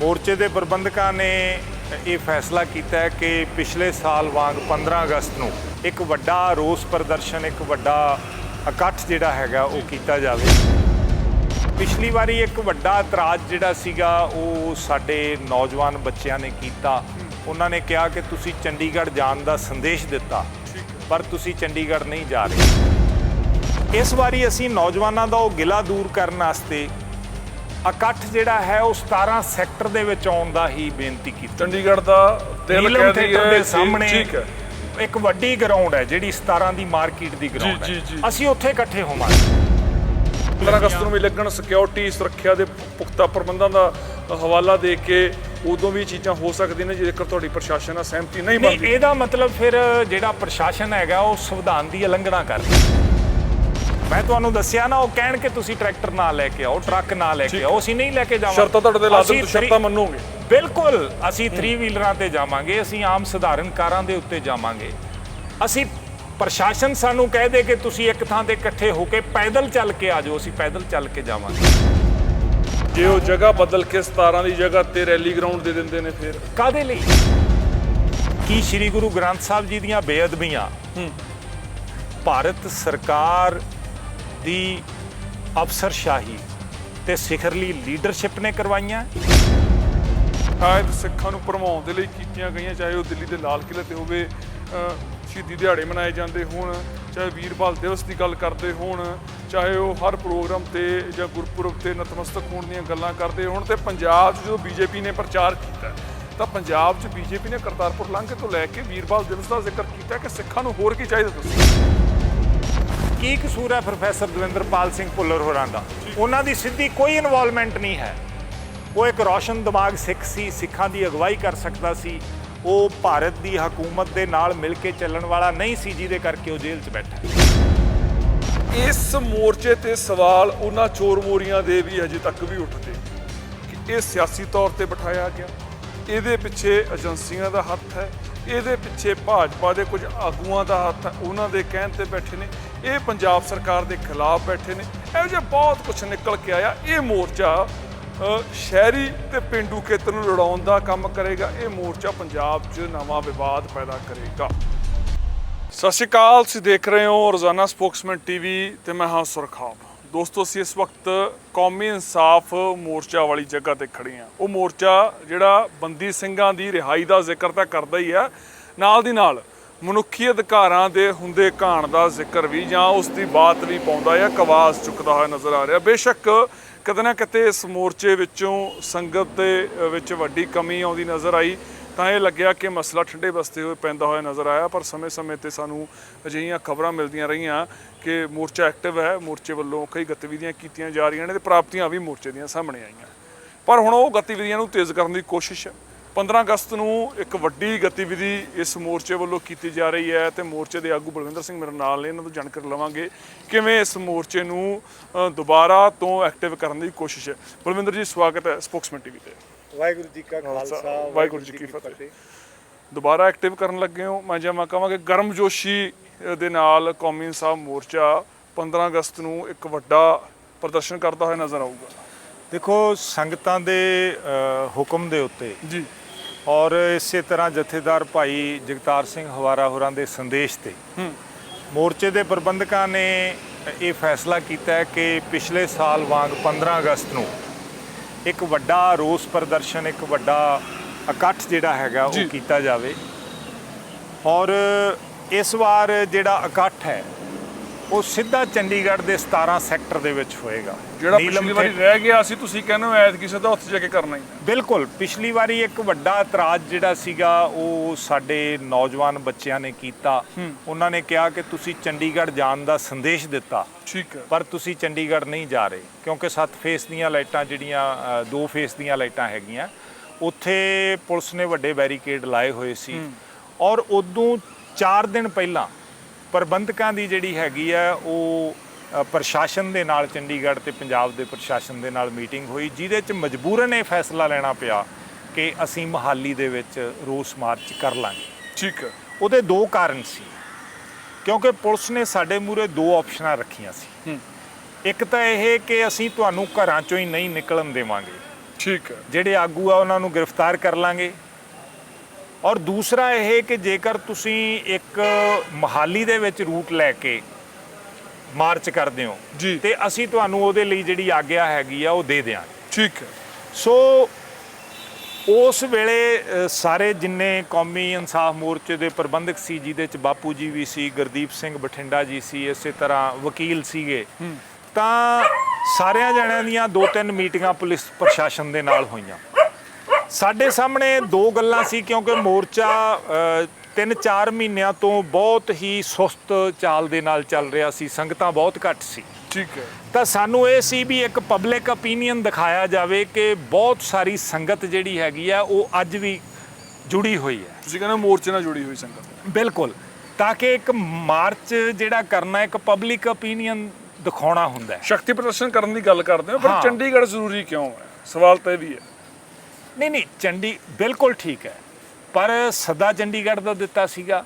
ਮੋਰਚੇ ਦੇ ਪ੍ਰਬੰਧਕਾਂ ਨੇ ਇਹ ਫੈਸਲਾ ਕੀਤਾ ਹੈ ਕਿ ਪਿਛਲੇ ਸਾਲ ਵਾਂਗ 15 ਅਗਸਤ ਨੂੰ ਇੱਕ ਵੱਡਾ ਰੋਸ ਪ੍ਰਦਰਸ਼ਨ, ਇੱਕ ਵੱਡਾ ਇਕੱਠ ਜਿਹੜਾ ਹੈਗਾ ਉਹ ਕੀਤਾ ਜਾਵੇ। ਪਿਛਲੀ ਵਾਰੀ ਇੱਕ ਵੱਡਾ ਇਤਰਾਜ਼ ਜਿਹੜਾ ਸੀਗਾ, ਉਹ ਸਾਡੇ ਨੌਜਵਾਨ ਬੱਚਿਆਂ ਨੇ ਕੀਤਾ। ਉਹਨਾਂ ਨੇ ਕਿਹਾ ਕਿ ਤੁਸੀਂ ਚੰਡੀਗੜ੍ਹ ਜਾਣ ਦਾ ਸੰਦੇਸ਼ ਦਿੱਤਾ, ਪਰ ਤੁਸੀਂ ਚੰਡੀਗੜ੍ਹ ਨਹੀਂ ਜਾ ਰਹੇ। ਇਸ ਵਾਰੀ ਅਸੀਂ ਨੌਜਵਾਨਾਂ ਦਾ ਉਹ ਗਿਲਾ ਦੂਰ ਕਰਨ ਵਾਸਤੇ ਇਕੱਠ ਜਿਹੜਾ ਹੈ ਉਹ 17 ਸੈਕਟਰ ਦੇ ਵਿੱਚ ਆਉਣ ਦਾ ਹੀ ਬੇਨਤੀ ਕੀਤੀ। ਚੰਡੀਗੜ੍ਹ ਦਾ ਦਿਲ ਨੀਲਮ ਕਹਿ ਥੀਏਟਰ ਦਈਏ ਦੇ ਕਿ ਸਾਹਮਣੇ ਠੀਕ ਹੈ। ਇੱਕ ਵੱਡੀ ਗਰਾਊਂਡ ਹੈ ਜਿਹੜੀ 17 ਦੀ ਮਾਰਕੀਟ ਦੀ ਗਰਾਊਂਡ ਜੀ, ਹੈ। ਜੀ। ਅਸੀਂ ਉੱਥੇ ਇਕੱਠੇ ਹੋਵਾਂਗੇ। 15 ਅਗਸਤ ਨੂੰ ਵੀ ਲੱਗਣ ਸਿਕਿਉਰਿਟੀ ਸੁਰੱਖਿਆ ਦੇ ਪੁਖਤਾ ਪ੍ਰਬੰਧਾਂ ਦਾ ਹਵਾਲਾ ਦੇ ਕੇ ਉਦੋਂ ਵੀ ਚੀਜ਼ਾਂ ਹੋ ਸਕਦੀਆਂ ਨੇ ਜੇਕਰ ਤੁਹਾਡੀ ਪ੍ਰਸ਼ਾਸਨ ਨਾਲ ਸਹਿਮਤੀ ਨਹੀਂ ਨਹੀਂ ਬਣਦੀ। ਇਹਦਾ ਮਤਲਬ ਫਿਰ ਜਿਹੜਾ ਪ੍ਰਸ਼ਾਸਨ ਹੈਗਾ ਉਹ ਸੰਵਿਧਾਨ ਦੀ ਉਲੰਘਣਾ ਕਰ ਰਿਹਾ ਮੈਂ ਤੁਹਾਨੂੰ ਦੱਸਿਆ ਨਾ ਉਹ ਕਹਿਣ ਕਿ ਤੁਸੀਂ ਟਰੈਕਟਰ ਨਾ ਲੈ ਕੇ ਆਓ ਟਰੱਕ ਨਾ ਲੈ ਕੇ ਆਓ ਅਸੀਂ ਨਹੀਂ ਲੈ ਕੇ ਜਾਵਾਂਗੇ। ਸ਼ਰਤਾਂ ਤੁਹਾਡੇ ਤੇ ਲਾ ਅਸੀਂ ਦਿੰਦੇ ਸ਼ਰਤਾਂ ਮੰਨੋਗੇ। ਬਿਲਕੁਲ ਅਸੀਂ 3 ਵੀਲਰਾਂ ਤੇ ਜਾਵਾਂਗੇ ਅਸੀਂ ਆਮ ਸਧਾਰਨ ਕਾਰਾਂ ਦੇ ਉੱਤੇ ਜਾਵਾਂਗੇ। ਅਸੀਂ ਪ੍ਰਸ਼ਾਸਨ ਸਾਨੂੰ ਕਹਿ ਦੇ ਕਿ ਤੁਸੀਂ ਇੱਕ ਥਾਂ ਤੇ ਇਕੱਠੇ ਹੋ ਕੇ ਪੈਦਲ ਚੱਲ ਕੇ ਆ ਜਾਓ ਅਸੀਂ ਪੈਦਲ ਚੱਲ ਕੇ ਜਾਵਾਂਗੇ। ਜੇ ਉਹ ਜਗ੍ਹਾ ਬਦਲ ਕੇ 17 ਦੀ ਜਗ੍ਹਾ ਤੇ ਰੈਲੀ ਗਰਾਊਂਡ ਦੇ ਦਿੰਦੇ ਨੇ ਫਿਰ? ਕਾਦੇ ਲਈ? ਕੀ ਸ੍ਰੀ ਗੁਰੂ ਗ੍ਰੰਥ ਸਾਹਿਬ ਜੀ ਦੀਆਂ ਬੇਅਦਬੀਆਂ? ਭਾਰਤ ਸਰਕਾਰ ਦੀ ਅਫਸਰਸ਼ਾਹੀ ਤੇ ਸਿਖਰਲੀ ਲੀਡਰਸ਼ਿਪ ਨੇ ਕਰਵਾਈਆਂ। ਸ਼ਾਇਦ ਸਿੱਖਾਂ ਨੂੰ ਭਰਮਾਉਣ ਦੇ ਲਈ ਕੀਤੀਆਂ ਗਈਆਂ, ਚਾਹੇ ਉਹ ਦਿੱਲੀ ਦੇ ਲਾਲ ਕਿਲ੍ਹੇ ਤੇ ਹੋਵੇ ਸ਼ਹੀਦੀ ਦਿਹਾੜੇ ਮਨਾਏ ਜਾਂਦੇ ਹੋਣ, ਚਾਹੇ ਵੀਰਬਾਲ ਦਿਵਸ ਦੀ ਗੱਲ ਕਰਦੇ ਹੋਣ, ਚਾਹੇ ਉਹ ਹਰ ਪ੍ਰੋਗਰਾਮ ਤੇ ਜਾਂ ਗੁਰਪੁਰਬ ਤੇ ਨਤਮਸਤਕ ਹੋਣ ਦੀਆਂ ਗੱਲਾਂ ਕਰਦੇ ਹੋਣ ਤੇ ਪੰਜਾਬ 'ਚ ਜਦੋਂ ਬੀਜੇਪੀ ਨੇ ਪ੍ਰਚਾਰ ਕੀਤਾ, ਤਾਂ ਪੰਜਾਬ 'ਚ ਬੀਜੇਪੀ ਨੇ ਕਰਤਾਰਪੁਰ ਲਾਂਘੇ ਤੋਂ ਲੈ ਕੇ ਵੀਰਬਾਲ ਦਿਵਸ ਦਾ ਜ਼ਿਕਰ ਕੀਤਾ ਕਿ ਸਿੱਖਾਂ ਨੂੰ ਹੋਰ ਕੀ ਚਾਹੀਦਾ ਤੁਸੀਂ? ਕੀ ਕਸੂਰ ਹੈ ਪ੍ਰੋਫੈਸਰ ਦਵਿੰਦਰਪਾਲ ਸਿੰਘ ਭੁੱਲਰ ਹੋਰਾਂ ਦਾ? ਉਹਨਾਂ ਦੀ ਸਿੱਧੀ ਕੋਈ ਇਨਵੋਲਵਮੈਂਟ ਨਹੀਂ ਹੈ। ਉਹ ਇੱਕ ਰੌਸ਼ਨ ਦਿਮਾਗ ਸਿੱਖ ਸੀ, ਸਿੱਖਾਂ ਦੀ ਅਗਵਾਈ ਕਰ ਸਕਦਾ ਸੀ। ਉਹ ਭਾਰਤ ਦੀ ਹਕੂਮਤ ਦੇ ਨਾਲ ਮਿਲ ਕੇ ਚੱਲਣ ਵਾਲਾ ਨਹੀਂ ਸੀ, ਜਿਹਦੇ ਕਰਕੇ ਉਹ ਜੇਲ੍ਹ 'ਚ ਬੈਠਾ। ਇਸ ਮੋਰਚੇ ਤੇ ਸਵਾਲ ਉਹਨਾਂ ਚੋਰ ਮੋਰੀਆਂ ਦੇ ਵੀ ਅਜੇ ਤੱਕ ਵੀ ਉੱਠਦੇ। ਕਿ ਇਹ ਸਿਆਸੀ ਤੌਰ ਤੇ ਬਿਠਾਇਆ ਗਿਆ। ਇਹਦੇ ਪਿੱਛੇ ਏਜੰਸੀਆਂ ਦਾ ਹੱਥ ਹੈ। ਇਹਦੇ ਪਿੱਛੇ ਭਾਜਪਾ ਦੇ ਕੁਝ ਆਗੂਆਂ ਦਾ ਹੱਥ ਹੈ। ਉਹਨਾਂ ਦੇ ਕਹਿਣ ਤੇ ਬੈਠੇ ਨੇ ਇਹ ਪੰਜਾਬ ਸਰਕਾਰ ਦੇ ਖਿਲਾਫ ਬੈਠੇ ਨੇ। ਇਹੋ ਜਿਹਾ ਬਹੁਤ ਕੁਝ ਨਿਕਲ ਕੇ ਆਇਆ। ਇਹ ਮੋਰਚਾ ਸ਼ਹਿਰੀ ਤੇ ਪਿੰਡੂ ਖੇਤਰ ਨੂੰ ਲੜਾਉਣ ਦਾ ਕੰਮ ਕਰੇਗਾ। ਇਹ ਮੋਰਚਾ ਪੰਜਾਬ 'ਚ ਨਵਾਂ ਵਿਵਾਦ ਪੈਦਾ ਕਰੇਗਾ। ਸਤਿ ਸ਼੍ਰੀ ਅਕਾਲ, ਤੁਸੀਂ ਦੇਖ ਰਹੇ ਹੋ ਰੋਜ਼ਾਨਾ ਸਪੋਕਸਮੈਨ ਟੀਵੀ ਤੇ ਮੈਂ ਹਾਂ ਸੁਰਖਾਬ। ਦੋਸਤੋ, ਅਸੀਂ ਇਸ ਵਕਤ ਕੌਮੀ ਇਨਸਾਫ ਮੋਰਚਾ ਵਾਲੀ ਜਗ੍ਹਾ ਤੇ ਖੜੇ ਹਾਂ। ਉਹ ਮੋਰਚਾ ਜਿਹੜਾ ਬੰਦੀ ਸਿੰਘਾਂ ਦੀ ਰਿਹਾਈ ਦਾ ਜ਼ਿਕਰ ਤਾਂ ਕਰਦਾ ਹੀ ਹੈ ਨਾਲ ਦੀ ਨਾਲ ਮਨੁੱਖੀ ਅਧਿਕਾਰਾਂ ਦੇ ਹੁੰਦੇ ਘਾਣ ਦਾ ਜ਼ਿਕਰ ਵੀ ਜਾਂ ਉਸ ਦੀ ਬਾਤ ਵੀ ਪਾਉਂਦਾ ਜਾਂ ਕਵਾਜ਼ ਚੁੱਕਦਾ ਹੋਇਆ ਨਜ਼ਰ ਆ ਰਿਹਾ। ਬੇਸ਼ੱਕ ਕਿਤੇ ਨਾ ਕਿਤੇ ਇਸ ਮੋਰਚੇ ਵਿੱਚੋਂ ਸੰਗਤ ਦੇ ਵਿੱਚ ਵੱਡੀ ਕਮੀ ਆਉਂਦੀ ਨਜ਼ਰ ਆਈ, ਤਾਂ ਇਹ ਲੱਗਿਆ ਕਿ ਮਸਲਾ ਠੰਡੇ ਬਸਤੇ ਹੋਏ ਪੈਂਦਾ ਹੋਇਆ ਨਜ਼ਰ ਆਇਆ, ਪਰ ਸਮੇਂ-ਸਮੇਂ ਤੇ ਸਾਨੂੰ ਅਜਿਹੀਆਂ ਖਬਰਾਂ ਮਿਲਦੀਆਂ ਰਹੀਆਂ ਕਿ ਮੋਰਚਾ ਐਕਟਿਵ ਹੈ, ਮੋਰਚੇ ਵੱਲੋਂ ਕਈ ਗਤੀਵਿਧੀਆਂ ਕੀਤੀਆਂ ਜਾ ਰਹੀਆਂ ਨੇ ਤੇ ਪ੍ਰਾਪਤੀਆਂ ਵੀ ਮੋਰਚੇ ਦੀਆਂ ਸਾਹਮਣੇ ਆਈਆਂ। ਪਰ ਹੁਣ ਉਹ ਗਤੀਵਿਧੀਆਂ ਨੂੰ ਤੇਜ਼ ਕਰਨ ਦੀ ਕੋਸ਼ਿਸ਼ ਹੈ। 15 ਅਗਸਤ ਨੂੰ ਇੱਕ ਵੱਡੀ ਗਤੀਵਿਧੀ ਇਸ ਮੋਰਚੇ ਵੱਲੋਂ ਕੀਤੀ ਜਾ ਰਹੀ ਹੈ ਤੇ ਮੋਰਚੇ ਦੇ ਆਗੂ ਬਲਵਿੰਦਰ ਸਿੰਘ ਮੇਰੇ ਨਾਲ ਨੇ ਇਹਨਾਂ ਤੋਂ ਜਾਣਕਾਰੀ ਲਵਾਂਗੇ ਕਿਵੇਂ ਇਸ ਮੋਰਚੇ ਨੂੰ ਦੁਬਾਰਾ ਤੋਂ ਐਕਟਿਵ ਕਰਨ ਦੀ ਕੋਸ਼ਿਸ਼ ਹੈ। ਬਲਵਿੰਦਰ ਜੀ ਸਵਾਗਤ ਹੈ ਸਪੋਕਸਮੈਨ ਟੀਵੀ ਤੇ। ਵਾਹਿਗੁਰੂ ਜੀ ਕਾ ਖਾਲਸਾ ਵਾਹਿਗੁਰੂ ਜੀ ਕੀ ਫਤਿਹ। ਦੁਬਾਰਾ ਐਕਟਿਵ ਕਰਨ ਲੱਗੇ ਹੋ ਮੈਂ ਜੇ ਮੈਂ ਕਹਾਂਗਾ ਗਰਮਜੋਸ਼ੀ ਅ, ਦੇ ਨਾਲ ਕੌਮੀ ਇਨਸਾਫ ਮੋਰਚਾ 15 ਅਗਸਤ ਨੂੰ ਇੱਕ ਵੱਡਾ ਪ੍ਰਦਰਸ਼ਨ ਕਰਦਾ ਹੋਇਆ ਨਜ਼ਰ ਆਊਗਾ। ਦੇਖੋ ਸੰਗਤਾਂ ਦੇ ਹੁਕਮ ਦੇ ਉੱਤੇ ਜੀ। ਔਰ ਇਸੇ ਤਰ੍ਹਾਂ ਜਥੇਦਾਰ ਭਾਈ ਜਗਤਾਰ ਸਿੰਘ ਹਵਾਰਾ ਹੋਰਾਂ ਦੇ ਸੰਦੇਸ਼ ਤੇ ਮੋਰਚੇ ਦੇ ਪ੍ਰਬੰਧਕਾਂ ਨੇ ਇਹ ਫੈਸਲਾ ਕੀਤਾ ਹੈ ਕਿ ਪਿਛਲੇ ਸਾਲ ਵਾਂਗ 15 ਅਗਸਤ ਨੂੰ ਇੱਕ ਵੱਡਾ ਰੋਸ ਪ੍ਰਦਰਸ਼ਨ ਇੱਕ ਵੱਡਾ ਇਕੱਠ ਜਿਹੜਾ ਹੈਗਾ। ਉਹ ਕੀਤਾ ਜਾਵੇ ਔਰ ਇਸ ਵਾਰ ਜਿਹੜਾ ਇਕੱਠ ਹੈ ਉਹ ਸਿੱਧਾ ਚੰਡੀਗੜ੍ਹ ਦੇ 17 ਸੈਕਟਰ ਦੇ ਵਿੱਚ ਹੋਏਗਾ। ਜਿਹੜਾ ਪਿਛਲੀ ਵਾਰੀ ਰਹਿ ਗਿਆ ਸੀ ਤੁਸੀਂ ਕਹਿੰਦੇ ਹੋ ਐਤ ਕਿਸੇ ਦਾ ਉੱਥੇ ਜਾ ਕੇ ਕਰਨਾ ਹੀ। ਬਿਲਕੁਲ ਪਿਛਲੀ ਵਾਰੀ ਇੱਕ ਵੱਡਾ ਇਤਰਾਜ਼ ਜਿਹੜਾ ਸੀਗਾ ਉਹ ਸਾਡੇ ਨੌਜਵਾਨ ਬੱਚਿਆਂ ਨੇ ਕੀਤਾ। ਉਹਨਾਂ ਨੇ ਕਿਹਾ ਕਿ ਤੁਸੀਂ ਚੰਡੀਗੜ੍ਹ ਜਾਣ ਦਾ ਸੰਦੇਸ਼ ਦਿੱਤਾ। ਠੀਕ ਹੈ। ਪਰ ਤੁਸੀਂ ਚੰਡੀਗੜ੍ਹ ਨਹੀਂ ਜਾ ਰਹੇ ਕਿਉਂਕਿ ਸੱਤ ਫੇਸ ਦੀਆਂ ਲਾਈਟਾਂ ਜਿਹੜੀਆਂ ਦੋ ਫੇਸ ਦੀਆਂ ਲਾਈਟਾਂ ਹੈਗੀਆਂ ਉੱਥੇ ਪੁਲਿਸ ਨੇ ਵੱਡੇ ਬੈਰੀਕੇਡ ਲਾਏ ਹੋਏ ਸੀ। ਔਰ ਉਦੋਂ 4 ਦਿਨ ਪਹਿਲਾਂ ਪ੍ਰਬੰਧਕਾਂ ਦੀ ਜਿਹੜੀ ਹੈਗੀ ਆ ਉਹ ਪ੍ਰਸ਼ਾਸਨ ਦੇ ਨਾਲ ਚੰਡੀਗੜ੍ਹ ਤੇ ਪੰਜਾਬ ਦੇ ਪ੍ਰਸ਼ਾਸਨ ਦੇ ਨਾਲ ਮੀਟਿੰਗ ਹੋਈ ਜਿਹਦੇ ਚ ਮਜਬੂਰਨ ਇਹ ਫੈਸਲਾ ਲੈਣਾ ਪਿਆ ਕਿ ਅਸੀਂ ਮਹਾਲੀ ਦੇ ਵਿੱਚ ਰੋਸ ਮਾਰਚ ਕਰ ਲਾਂਗੇ। ਠੀਕ ਹੈ। ਉਹਦੇ ਦੋ ਕਾਰਨ ਸੀ। ਕਿਉਂਕਿ ਪੁਲਿਸ ਨੇ ਸਾਡੇ ਮੂਰੇ ਦੋ ਆਪਸ਼ਨਾਂ ਰੱਖੀਆਂ ਸੀ। ਇੱਕ ਤਾਂ ਇਹ ਕਿ ਅਸੀਂ ਤੁਹਾਨੂੰ ਘਰਾਂ ਚੋਂ ਹੀ ਨਹੀਂ ਨਿਕਲਣ ਦੇਵਾਂਗੇ। ਠੀਕ ਹੈ। ਜਿਹੜੇ ਆਗੂ ਆ ਉਹਨਾਂ ਨੂੰ ਗ੍ਰਿਫਤਾਰ ਕਰ ਲਾਂਗੇ। ਔਰ ਦੂਸਰਾ ਇਹ ਕਿ ਜੇਕਰ ਤੁਸੀਂ ਇੱਕ ਮਹਾਲੀ ਦੇ ਵਿੱਚ ਰੂਟ ਲੈ ਕੇ ਮਾਰਚ ਕਰਦੇ ਹੋ ਜੀ। ਤੇ ਅਸੀਂ ਤੁਹਾਨੂੰ ਉਹਦੇ ਲਈ ਜਿਹੜੀ ਆਗਿਆ ਹੈਗੀ ਆ ਉਹ ਦੇ ਦਿਆਂਗੇ। ਠੀਕ ਹੈ। ਸੋ ਉਸ ਵੇਲੇ ਸਾਰੇ ਜਿੰਨੇ ਕੌਮੀ ਇਨਸਾਫ ਮੋਰਚੇ ਦੇ ਪ੍ਰਬੰਧਕ ਸੀ ਜਿਹਦੇ ਚ ਬਾਪੂ ਜੀ ਵੀ ਸੀ ਗੁਰਦੀਪ ਸਿੰਘ ਬਠਿੰਡਾ ਜੀ ਸੀ ਇਸੇ ਤਰ੍ਹਾਂ ਵਕੀਲ ਸੀਗੇ ਤਾਂ ਸਾਰਿਆਂ ਜਣਿਆਂ ਦੀਆਂ ਦੋ ਤਿੰਨ ਮੀਟਿੰਗਾਂ ਪੁਲਿਸ ਪ੍ਰਸ਼ਾਸਨ ਦੇ ਨਾਲ ਹੋਈਆਂ। ਸਾਡੇ ਸਾਹਮਣੇ ਦੋ ਗੱਲਾਂ ਸੀ ਕਿਉਂਕਿ ਮੋਰਚਾ 3-4 ਮਹੀਨਿਆਂ ਤੋਂ ਬਹੁਤ ਹੀ ਸੁਸਤ ਚਾਲ ਦੇ ਨਾਲ ਚੱਲ ਰਿਹਾ ਸੀ ਸੰਗਤਾਂ ਬਹੁਤ ਘੱਟ ਸੀ। ਠੀਕ ਹੈ। ਤਾਂ ਸਾਨੂੰ ਇਹ ਸੀ ਵੀ ਇੱਕ ਪਬਲਿਕ ਓਪੀਨੀਅਨ ਦਿਖਾਇਆ ਜਾਵੇ ਕਿ ਬਹੁਤ ਸਾਰੀ ਸੰਗਤ ਜਿਹੜੀ ਹੈਗੀ ਆ ਉਹ ਅੱਜ ਵੀ ਜੁੜੀ ਹੋਈ ਹੈ। ਤੁਸੀਂ ਕਹਿੰਦੇ ਮੋਰਚੇ ਨਾਲ ਜੁੜੀ ਹੋਈ ਸੰਗਤ। ਬਿਲਕੁਲ। ਤਾਂ ਕਿ ਇੱਕ ਮਾਰਚ ਜਿਹੜਾ ਕਰਨਾ ਇੱਕ ਪਬਲਿਕ ਓਪੀਨੀਅਨ ਦਿਖਾਉਣਾ ਹੁੰਦਾ ਹੈ। ਸ਼ਕਤੀ ਪ੍ਰਦਰਸ਼ਨ ਕਰਨ ਦੀ ਗੱਲ ਕਰਦੇ ਹੋ ਪਰ। ਚੰਡੀਗੜ੍ਹ ਜ਼ਰੂਰੀ ਕਿਉਂ ਹੈ? ਸਵਾਲ ਤਾਂ ਇਹ ਵੀ ਹੈ। ਨਹੀਂ ਨਹੀਂ ਚੰਡੀ ਬਿਲਕੁਲ ਠੀਕ ਹੈ। ਪਰ ਸਦਾ ਚੰਡੀਗੜ੍ਹ ਦਾ ਦਿੱਤਾ ਸੀਗਾ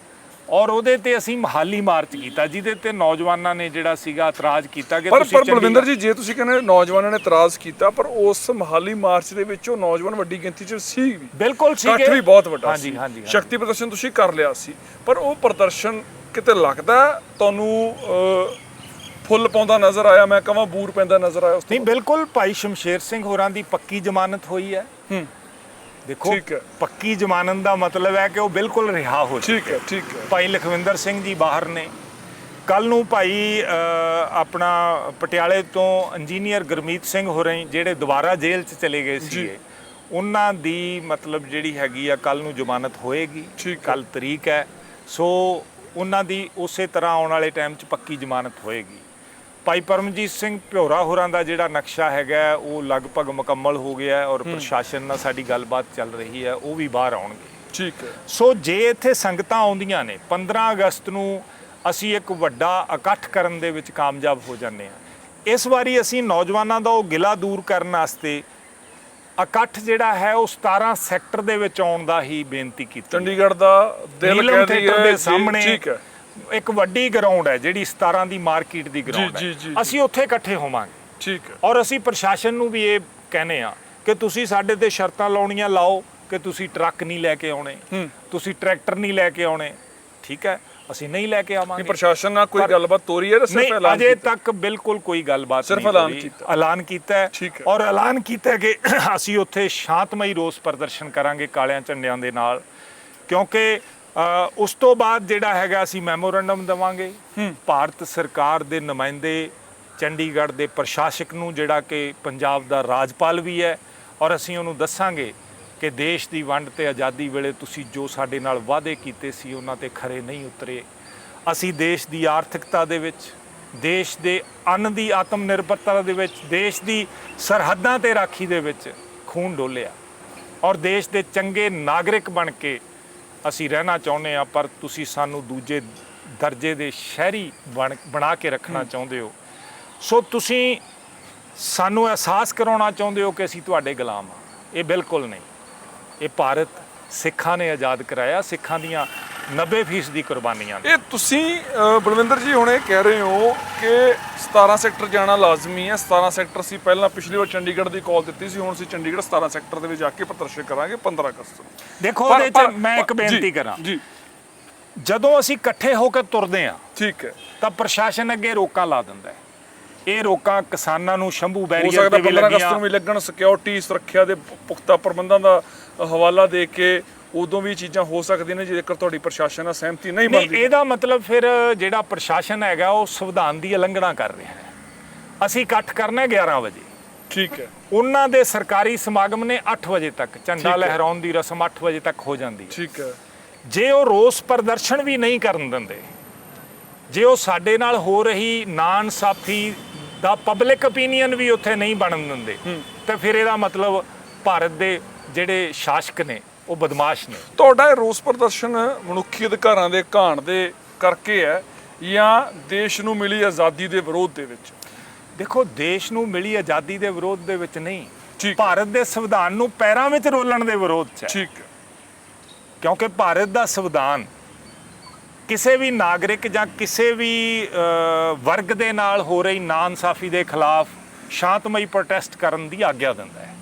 ਔਰ ਉਹਦੇ ਤੇ ਅਸੀਂ ਮਹਾਲੀ ਮਾਰਚ ਕੀਤਾ ਜਿਹਦੇ ਤੇ ਨੌਜਵਾਨਾਂ ਨੇ ਜਿਹੜਾ ਸੀਗਾ ਇਤਰਾਜ਼ ਕੀਤਾ ਕਿ ਪਰ ਤੁਸੀਂ ਪਰ ਬਲਵਿੰਦਰ ਜੀ ਜੇ ਤੁਸੀਂ ਕਹਿੰਦੇ ਨੌਜਵਾਨਾਂ ਨੇ ਇਤਰਾਜ਼ ਕੀਤਾ ਪਰ ਉਸ ਮਹਾਲੀ ਮਾਰਚ ਦੇ ਵਿੱਚ ਉਹ ਨੌਜਵਾਨ ਵੱਡੀ ਗਿਣਤੀ 'ਚ ਸੀ ਵੀ। ਬਿਲਕੁਲ ਸੀਗੇ। ਇਕੱਠ ਵੀ ਬਹੁਤ ਵੱਡਾ ਹਾਂਜੀ ਸੀ। ਹਾਂਜੀ ਹਾਂਜੀ। ਸ਼ਕਤੀ ਪ੍ਰਦਰਸ਼ਨ ਤੁਸੀਂ ਕਰ ਲਿਆ ਸੀ। ਪਰ ਉਹ ਪ੍ਰਦਰਸ਼ਨ ਕਿਤੇ ਲੱਗਦਾ ਤੁਹਾਨੂੰ ਫੁੱਲ ਪਾਉਂਦਾ ਨਜ਼ਰ ਆਇਆ ਮੈਂ ਕਹਾਂ ਬੂਰ ਪੈਂਦਾ ਨਜ਼ਰ ਆਇਆ ਉਸ ਤੋਂ ਨਹੀਂ ਬਿਲਕੁਲ ਭਾਈ ਸ਼ਮਸ਼ੇਰ ਸਿੰਘ ਹੋਰਾਂ ਦੀ ਪੱਕੀ ਜ਼ਮਾਨਤ ਹੋਈ ਹੈ। ਹੂੰ। ਦੇਖੋ ਠੀਕ ਹੈ। ਪੱਕੀ ਜ਼ਮਾਨਤ ਦਾ ਮਤਲਬ ਹੈ ਕਿ ਉਹ ਬਿਲਕੁਲ ਰਿਹਾ ਹੋ ਠੀਕ ਹੈ ਠੀਕ ਹੈ। ਭਾਈ ਲਖਵਿੰਦਰ ਸਿੰਘ ਜੀ ਬਾਹਰ ਨੇ। ਕੱਲ ਨੂੰ ਭਾਈ ਆਪਣਾ ਪਟਿਆਲੇ ਤੋਂ ਇੰਜੀਨੀਅਰ ਗੁਰਮੀਤ ਸਿੰਘ ਹੋ ਰਹੇ ਜਿਹੜੇ ਦੁਬਾਰਾ ਜੇਲ੍ਹ 'ਚ ਚਲੇ ਗਏ ਸੀਗੇ ਉਹਨਾਂ ਦੀ ਮਤਲਬ ਜਿਹੜੀ ਹੈਗੀ ਆ ਕੱਲ ਨੂੰ ਜ਼ਮਾਨਤ ਹੋਏਗੀ। ਕੱਲ ਤਰੀਕ ਹੈ। ਸੋ ਉਹਨਾਂ ਦੀ ਉਸੇ ਤਰ੍ਹਾਂ ਆਉਣ ਵਾਲੇ ਟਾਈਮ 'ਚ ਪੱਕੀ ਜ਼ਮਾਨਤ ਹੋਏਗੀ। ਭਾਈ ਪਰਮਜੀਤ ਸਿੰਘ ਭਿਉਰਾ ਹੋਰਾਂ ਦਾ ਜਿਹੜਾ ਨਕਸ਼ਾ ਹੈਗਾ ਹੈ, ਉਹ ਲਗਭਗ ਮੁਕੰਮਲ ਹੋ ਗਿਆ ਹੈ ਔਰ ਪ੍ਰਸ਼ਾਸਨ ਨਾਲ ਸਾਡੀ ਗੱਲਬਾਤ ਚੱਲ ਰਹੀ ਹੈ ਉਹ ਵੀ ਬਾਹਰ ਆਉਣਗੇ। ਠੀਕ ਹੈ। ਸੋ ਜੇ ਇੱਥੇ ਸੰਗਤਾਂ ਆਉਂਦੀਆਂ ਨੇ 15 ਅਗਸਤ ਨੂੰ ਅਸੀਂ ਇੱਕ ਵੱਡਾ ਇਕੱਠ ਕਰਨ ਦੇ ਵਿੱਚ ਕਾਮਯਾਬ ਹੋ ਜਾਂਦੇ ਹਾਂ। ਇਸ ਵਾਰੀ ਅਸੀਂ ਨੌਜਵਾਨਾਂ ਦਾ ਉਹ ਗਿਲਾ ਦੂਰ ਕਰਨ ਵਾਸਤੇ ਇਕੱਠ ਜਿਹੜਾ ਹੈ ਉਹ 17 ਸੈਕਟਰ ਦੇ ਵਿੱਚ ਆਉਣ ਦਾ ਹੀ ਬੇਨਤੀ ਕੀਤੀ ਹੈ। ਚੰਡੀਗੜ੍ਹ ਦਾ ਦਿਲ ਨੀਲਮ ਕਹਿ ਥੀਏਟਰ ਦਈਏ ਦੇ ਜੀ, ਸਾਹਮਣੇ ਠੀਕ ਹੈ। ਇੱਕ ਵੱਡੀ ਗਰਾਊਂਡ ਹੈ ਜਿਹੜੀ 17 ਦੀ ਮਾਰਕੀਟ ਦੀ ਗਰਾਊਂਡ ਜੀ, ਹੈ ਜੀ। ਅਸੀਂ ਉੱਥੇ ਇਕੱਠੇ ਹੋਵਾਂਗੇ ਠੀਕ ਹੈ ਔਰ ਅਸੀਂ ਪ੍ਰਸ਼ਾਸਨ ਨੂੰ ਵੀ ਇਹ ਕਹਿੰਦੇ ਆ ਕਿ ਤੁਸੀਂ ਸਾਡੇ ਤੇ ਸ਼ਰਤਾਂ ਲਾਉਣੀਆਂ ਲਾਓ ਕਿ ਤੁਸੀਂ ਟਰੱਕ ਨਹੀਂ ਲੈ ਕੇ ਆਉਣੇ ਹੂੰ। ਤੁਸੀਂ ਟਰੈਕਟਰ ਨਹੀਂ ਲੈ ਕੇ ਆਉਣੇ ਠੀਕ ਹੈ ਅਸੀਂ ਨਹੀਂ ਲੈ ਕੇ ਨਹੀਂ ਆਵਾਂਗੇ ਪ੍ਰਸ਼ਾਸਨ ਨਾਲ ਕੋਈ ਪਰ- ਗੱਲਬਾਤ ਤੋਰੀ ਹੈ ਜਾਂ ਸਿਰਫ ਨਹੀਂ ਐਲਾਨ ਅਜੇ ਕੀਤਾ? ਤੱਕ ਬਿਲਕੁਲ ਕੋਈ ਗੱਲਬਾਤ ਸਿਰਫ ਨਹੀਂ ਐਲਾਨ ਹੋਈ। ਕੀਤਾ। ਐਲਾਨ ਕੀਤਾ ਹੈ ਠੀਕ ਹੈ। ਔਰ ਐਲਾਨ ਕੀਤਾ ਹੈ ਕਿ ਅਸੀਂ ਉੱਥੇ ਸ਼ਾਂਤਮਈ ਰੋਸ ਪ੍ਰਦਰਸ਼ਨ ਕਰਾਂਗੇ ਕਾਲਿਆਂ ਝੰਡਿਆਂ ਦੇ ਨਾਲ ਕਿਉਂਕਿ ਉਸ ਤੋਂ ਬਾਅਦ ਜਿਹੜਾ ਹੈਗਾ ਅਸੀਂ ਮੈਮੋਰੰਡਮ ਦੇਵਾਂਗੇ। ਭਾਰਤ ਸਰਕਾਰ ਦੇ ਨੁਮਾਇੰਦੇ ਚੰਡੀਗੜ੍ਹ ਦੇ ਪ੍ਰਸ਼ਾਸਕ ਨੂੰ ਜਿਹੜਾ ਕਿ ਪੰਜਾਬ ਦਾ ਰਾਜਪਾਲ ਵੀ ਹੈ ਔਰ ਅਸੀਂ ਉਹਨੂੰ ਦੱਸਾਂਗੇ ਕਿ ਦੇਸ਼ ਦੀ ਵੰਡ ਤੇ ਆਜ਼ਾਦੀ ਵੇਲੇ ਤੁਸੀਂ ਜੋ ਸਾਡੇ ਨਾਲ ਵਾਅਦੇ ਕੀਤੇ ਸੀ ਉਹਨਾਂ ਤੇ ਖਰੇ ਨਹੀਂ ਉਤਰੇ। ਅਸੀਂ ਦੇਸ਼ ਦੀ ਆਰਥਿਕਤਾ ਦੇ ਵਿੱਚ ਦੇਸ਼ ਦੇ ਅੰਨ ਦੀ ਆਤਮ ਨਿਰਭਰਤਾ ਦੇ ਵਿੱਚ ਦੇਸ਼ ਦੀ ਸਰਹੱਦਾਂ ਤੇ ਰਾਖੀ ਦੇ ਵਿੱਚ ਖੂਨ ਡੋਲਿਆ। ਔਰ ਦੇਸ਼ ਦੇ ਚੰਗੇ ਨਾਗਰਿਕ ਬਣ ਕੇ ਅਸੀਂ ਰਹਿਣਾ ਚਾਹੁੰਦੇ ਆ ਪਰ ਤੁਸੀਂ ਸਾਨੂੰ ਦੂਜੇ ਦਰਜੇ ਦੇ ਸ਼ਹਿਰੀ ਬਣ ਕੇ ਰੱਖਣਾ ਚਾਹੁੰਦੇ ਹੋ। ਸੋ ਤੁਸੀਂ ਸਾਨੂੰ ਅਹਿਸਾਸ ਕਰਾਉਣਾ ਚਾਹੁੰਦੇ ਹੋ ਕਿ ਅਸੀਂ ਤੁਹਾਡੇ ਗੁਲਾਮ ਆ ਇਹ ਬਿਲਕੁਲ ਨਹੀਂ। ਇਹ ਭਾਰਤ ਸਿੱਖਾਂ ਨੇ ਆਜ਼ਾਦ ਕਰਾਇਆ। ਸਿੱਖਾਂ ਦੀਆਂ 90% ਦੀ ਕੁਰਬਾਨੀਆਂ ਨੇ ਇਹ ਤੁਸੀਂ ਅ, ਬਲਵਿੰਦਰ ਜੀ ਹੁਣ ਇਹ ਕਹਿ ਰਹੇ ਹੋ ਕਿ 17 ਸੈਕਟਰ ਜਾਣਾ ਲਾਜ਼ਮੀ ਹੈ। 17 ਸੈਕਟਰ ਸੀ ਪਹਿਲਾਂ ਪਿਛਲੀ ਵਾਰ ਚੰਡੀਗੜ੍ਹ ਦੀ ਕਾਲ ਦਿੱਤੀ ਸੀ ਹੁਣ ਅਸੀਂ ਚੰਡੀਗੜ੍ਹ 17 ਸੈਕਟਰ ਦੇ ਵਿੱਚ ਜਾ ਕੇ ਪ੍ਰਦਰਸ਼ਨ ਕਰਾਂਗੇ 15 ਅਗਸਤ ਨੂੰ। ਦੇਖੋ ਪਰ- ਉਹਦੇ ਚ ਪਰ- ਮੈਂ ਇੱਕ ਪਰ- ਬੇਨਤੀ ਕਰਾਂ। ਜੀ। ਜਦੋਂ ਅਸੀਂ ਇਕੱਠੇ ਹੋ ਕੇ ਤੁਰਦੇ ਆ ਠੀਕ ਹੈ। ਤਾਂ ਪ੍ਰਸ਼ਾਸਨ ਅੱਗੇ ਰੋਕਾਂ ਲਾ ਦਿੰਦਾ ਹੈ। ਇਹ ਰੋਕਾਂ ਕਿਸਾਨਾਂ ਨੂੰ ਸ਼ੰਭੂ ਹੋ ਬੈਰੀਅਰ ਸਕਦਾ ਤੇ ਵੀ 15 ਅਗਸਤ ਲੱਗੀਆਂ। ਨੂੰ ਵੀ ਲੱਗਣ ਸਿਕਿਉਰਿਟੀ ਸੁਰੱਖਿਆ ਦੇ ਪੁ- ਪੁਖਤਾ ਪ੍ਰਬੰਧਾਂ ਦਾ ਹਵਾਲਾ ਦੇ ਕੇ ਉਦੋਂ ਵੀ ਚੀਜ਼ਾਂ ਹੋ ਸਕਦੀਆਂ ਨੇ ਜੇਕਰ ਤੁਹਾਡੀ ਪ੍ਰਸ਼ਾਸਨ ਨਾਲ ਸਹਿਮਤੀ ਨਹੀਂ ਨਹੀਂ ਬਣਦੀ। ਇਹਦਾ ਮਤਲਬ ਫਿਰ ਜਿਹੜਾ ਪ੍ਰਸ਼ਾਸਨ ਹੈਗਾ ਉਹ ਸੰਵਿਧਾਨ ਦੀ ਉਲੰਘਣਾ ਕਰ ਰਿਹਾ ਹੈ। ਅਸੀਂ ਇਕੱਠ ਕਰਨਾ ਹੈ 11 ਵਜੇ। ਠੀਕ ਹੈ। ਉਹਨਾਂ ਦੇ ਸਰਕਾਰੀ ਸਮਾਗਮ ਨੇ 8 ਵਜੇ ਤੱਕ ਝੰਡਾ। ਲਹਿਰਾਉਣ ਦੀ ਰਸਮ 8 ਵਜੇ ਤੱਕ ਹੋ ਜਾਂਦੀ ਹੈ। ਠੀਕ ਹੈ। ਜੇ ਉਹ ਰੋਸ ਪ੍ਰਦਰਸ਼ਨ ਵੀ ਨਹੀਂ ਕਰਨ ਦਿੰਦੇ ਜੇ ਉਹ ਸਾਡੇ ਨਾਲ ਹੋ ਰਹੀ ਨਾਨਸਾਫੀ ਦਾ ਪਬਲਿਕ ਓਪੀਨੀਅਨ ਵੀ ਉੱਥੇ ਨਹੀਂ ਬਣਨ ਦਿੰਦੇ ਤਾਂ ਫਿਰ ਇਹਦਾ ਮਤਲਬ ਭਾਰਤ ਦੇ ਜਿਹੜੇ ਸ਼ਾਸਕ ਨੇ ਉਹ ਬਦਮਾਸ਼ ਨੇ। ਤੁਹਾਡਾ ਇਹ ਰੋਸ ਪ੍ਰਦਰਸ਼ਨ ਮਨੁੱਖੀ ਅਧਿਕਾਰਾਂ ਦੇ ਘਾਣ ਦੇ ਕਰਕੇ ਹੈ ਜਾਂ ਦੇਸ਼ ਨੂੰ ਮਿਲੀ ਆਜ਼ਾਦੀ ਦੇ ਵਿਰੋਧ ਦੇ ਵਿੱਚ? ਦੇਖੋ ਦੇਸ਼ ਨੂੰ ਮਿਲੀ ਆਜ਼ਾਦੀ ਦੇ ਵਿਰੋਧ ਦੇ ਵਿੱਚ ਨਹੀਂ। ਭਾਰਤ ਦੇ ਸੰਵਿਧਾਨ ਨੂੰ ਪੈਰਾਂ ਵਿੱਚ ਰੋਲਣ ਦੇ ਵਿਰੋਧ 'ਚ ਹੈ। ਠੀਕ ਕਿਉਂਕਿ ਭਾਰਤ ਦਾ ਸੰਵਿਧਾਨ ਕਿਸੇ ਵੀ ਨਾਗਰਿਕ ਜਾਂ ਕਿਸੇ ਵੀ ਵਰਗ ਦੇ ਨਾਲ ਹੋ ਰਹੀ ਨਾਇਨਸਾਫੀ ਦੇ ਖਿਲਾਫ ਸ਼ਾਂਤਮਈ ਪ੍ਰੋਟੈਸਟ ਕਰਨ ਦੀ ਆਗਿਆ ਦਿੰਦਾ ਹੈ।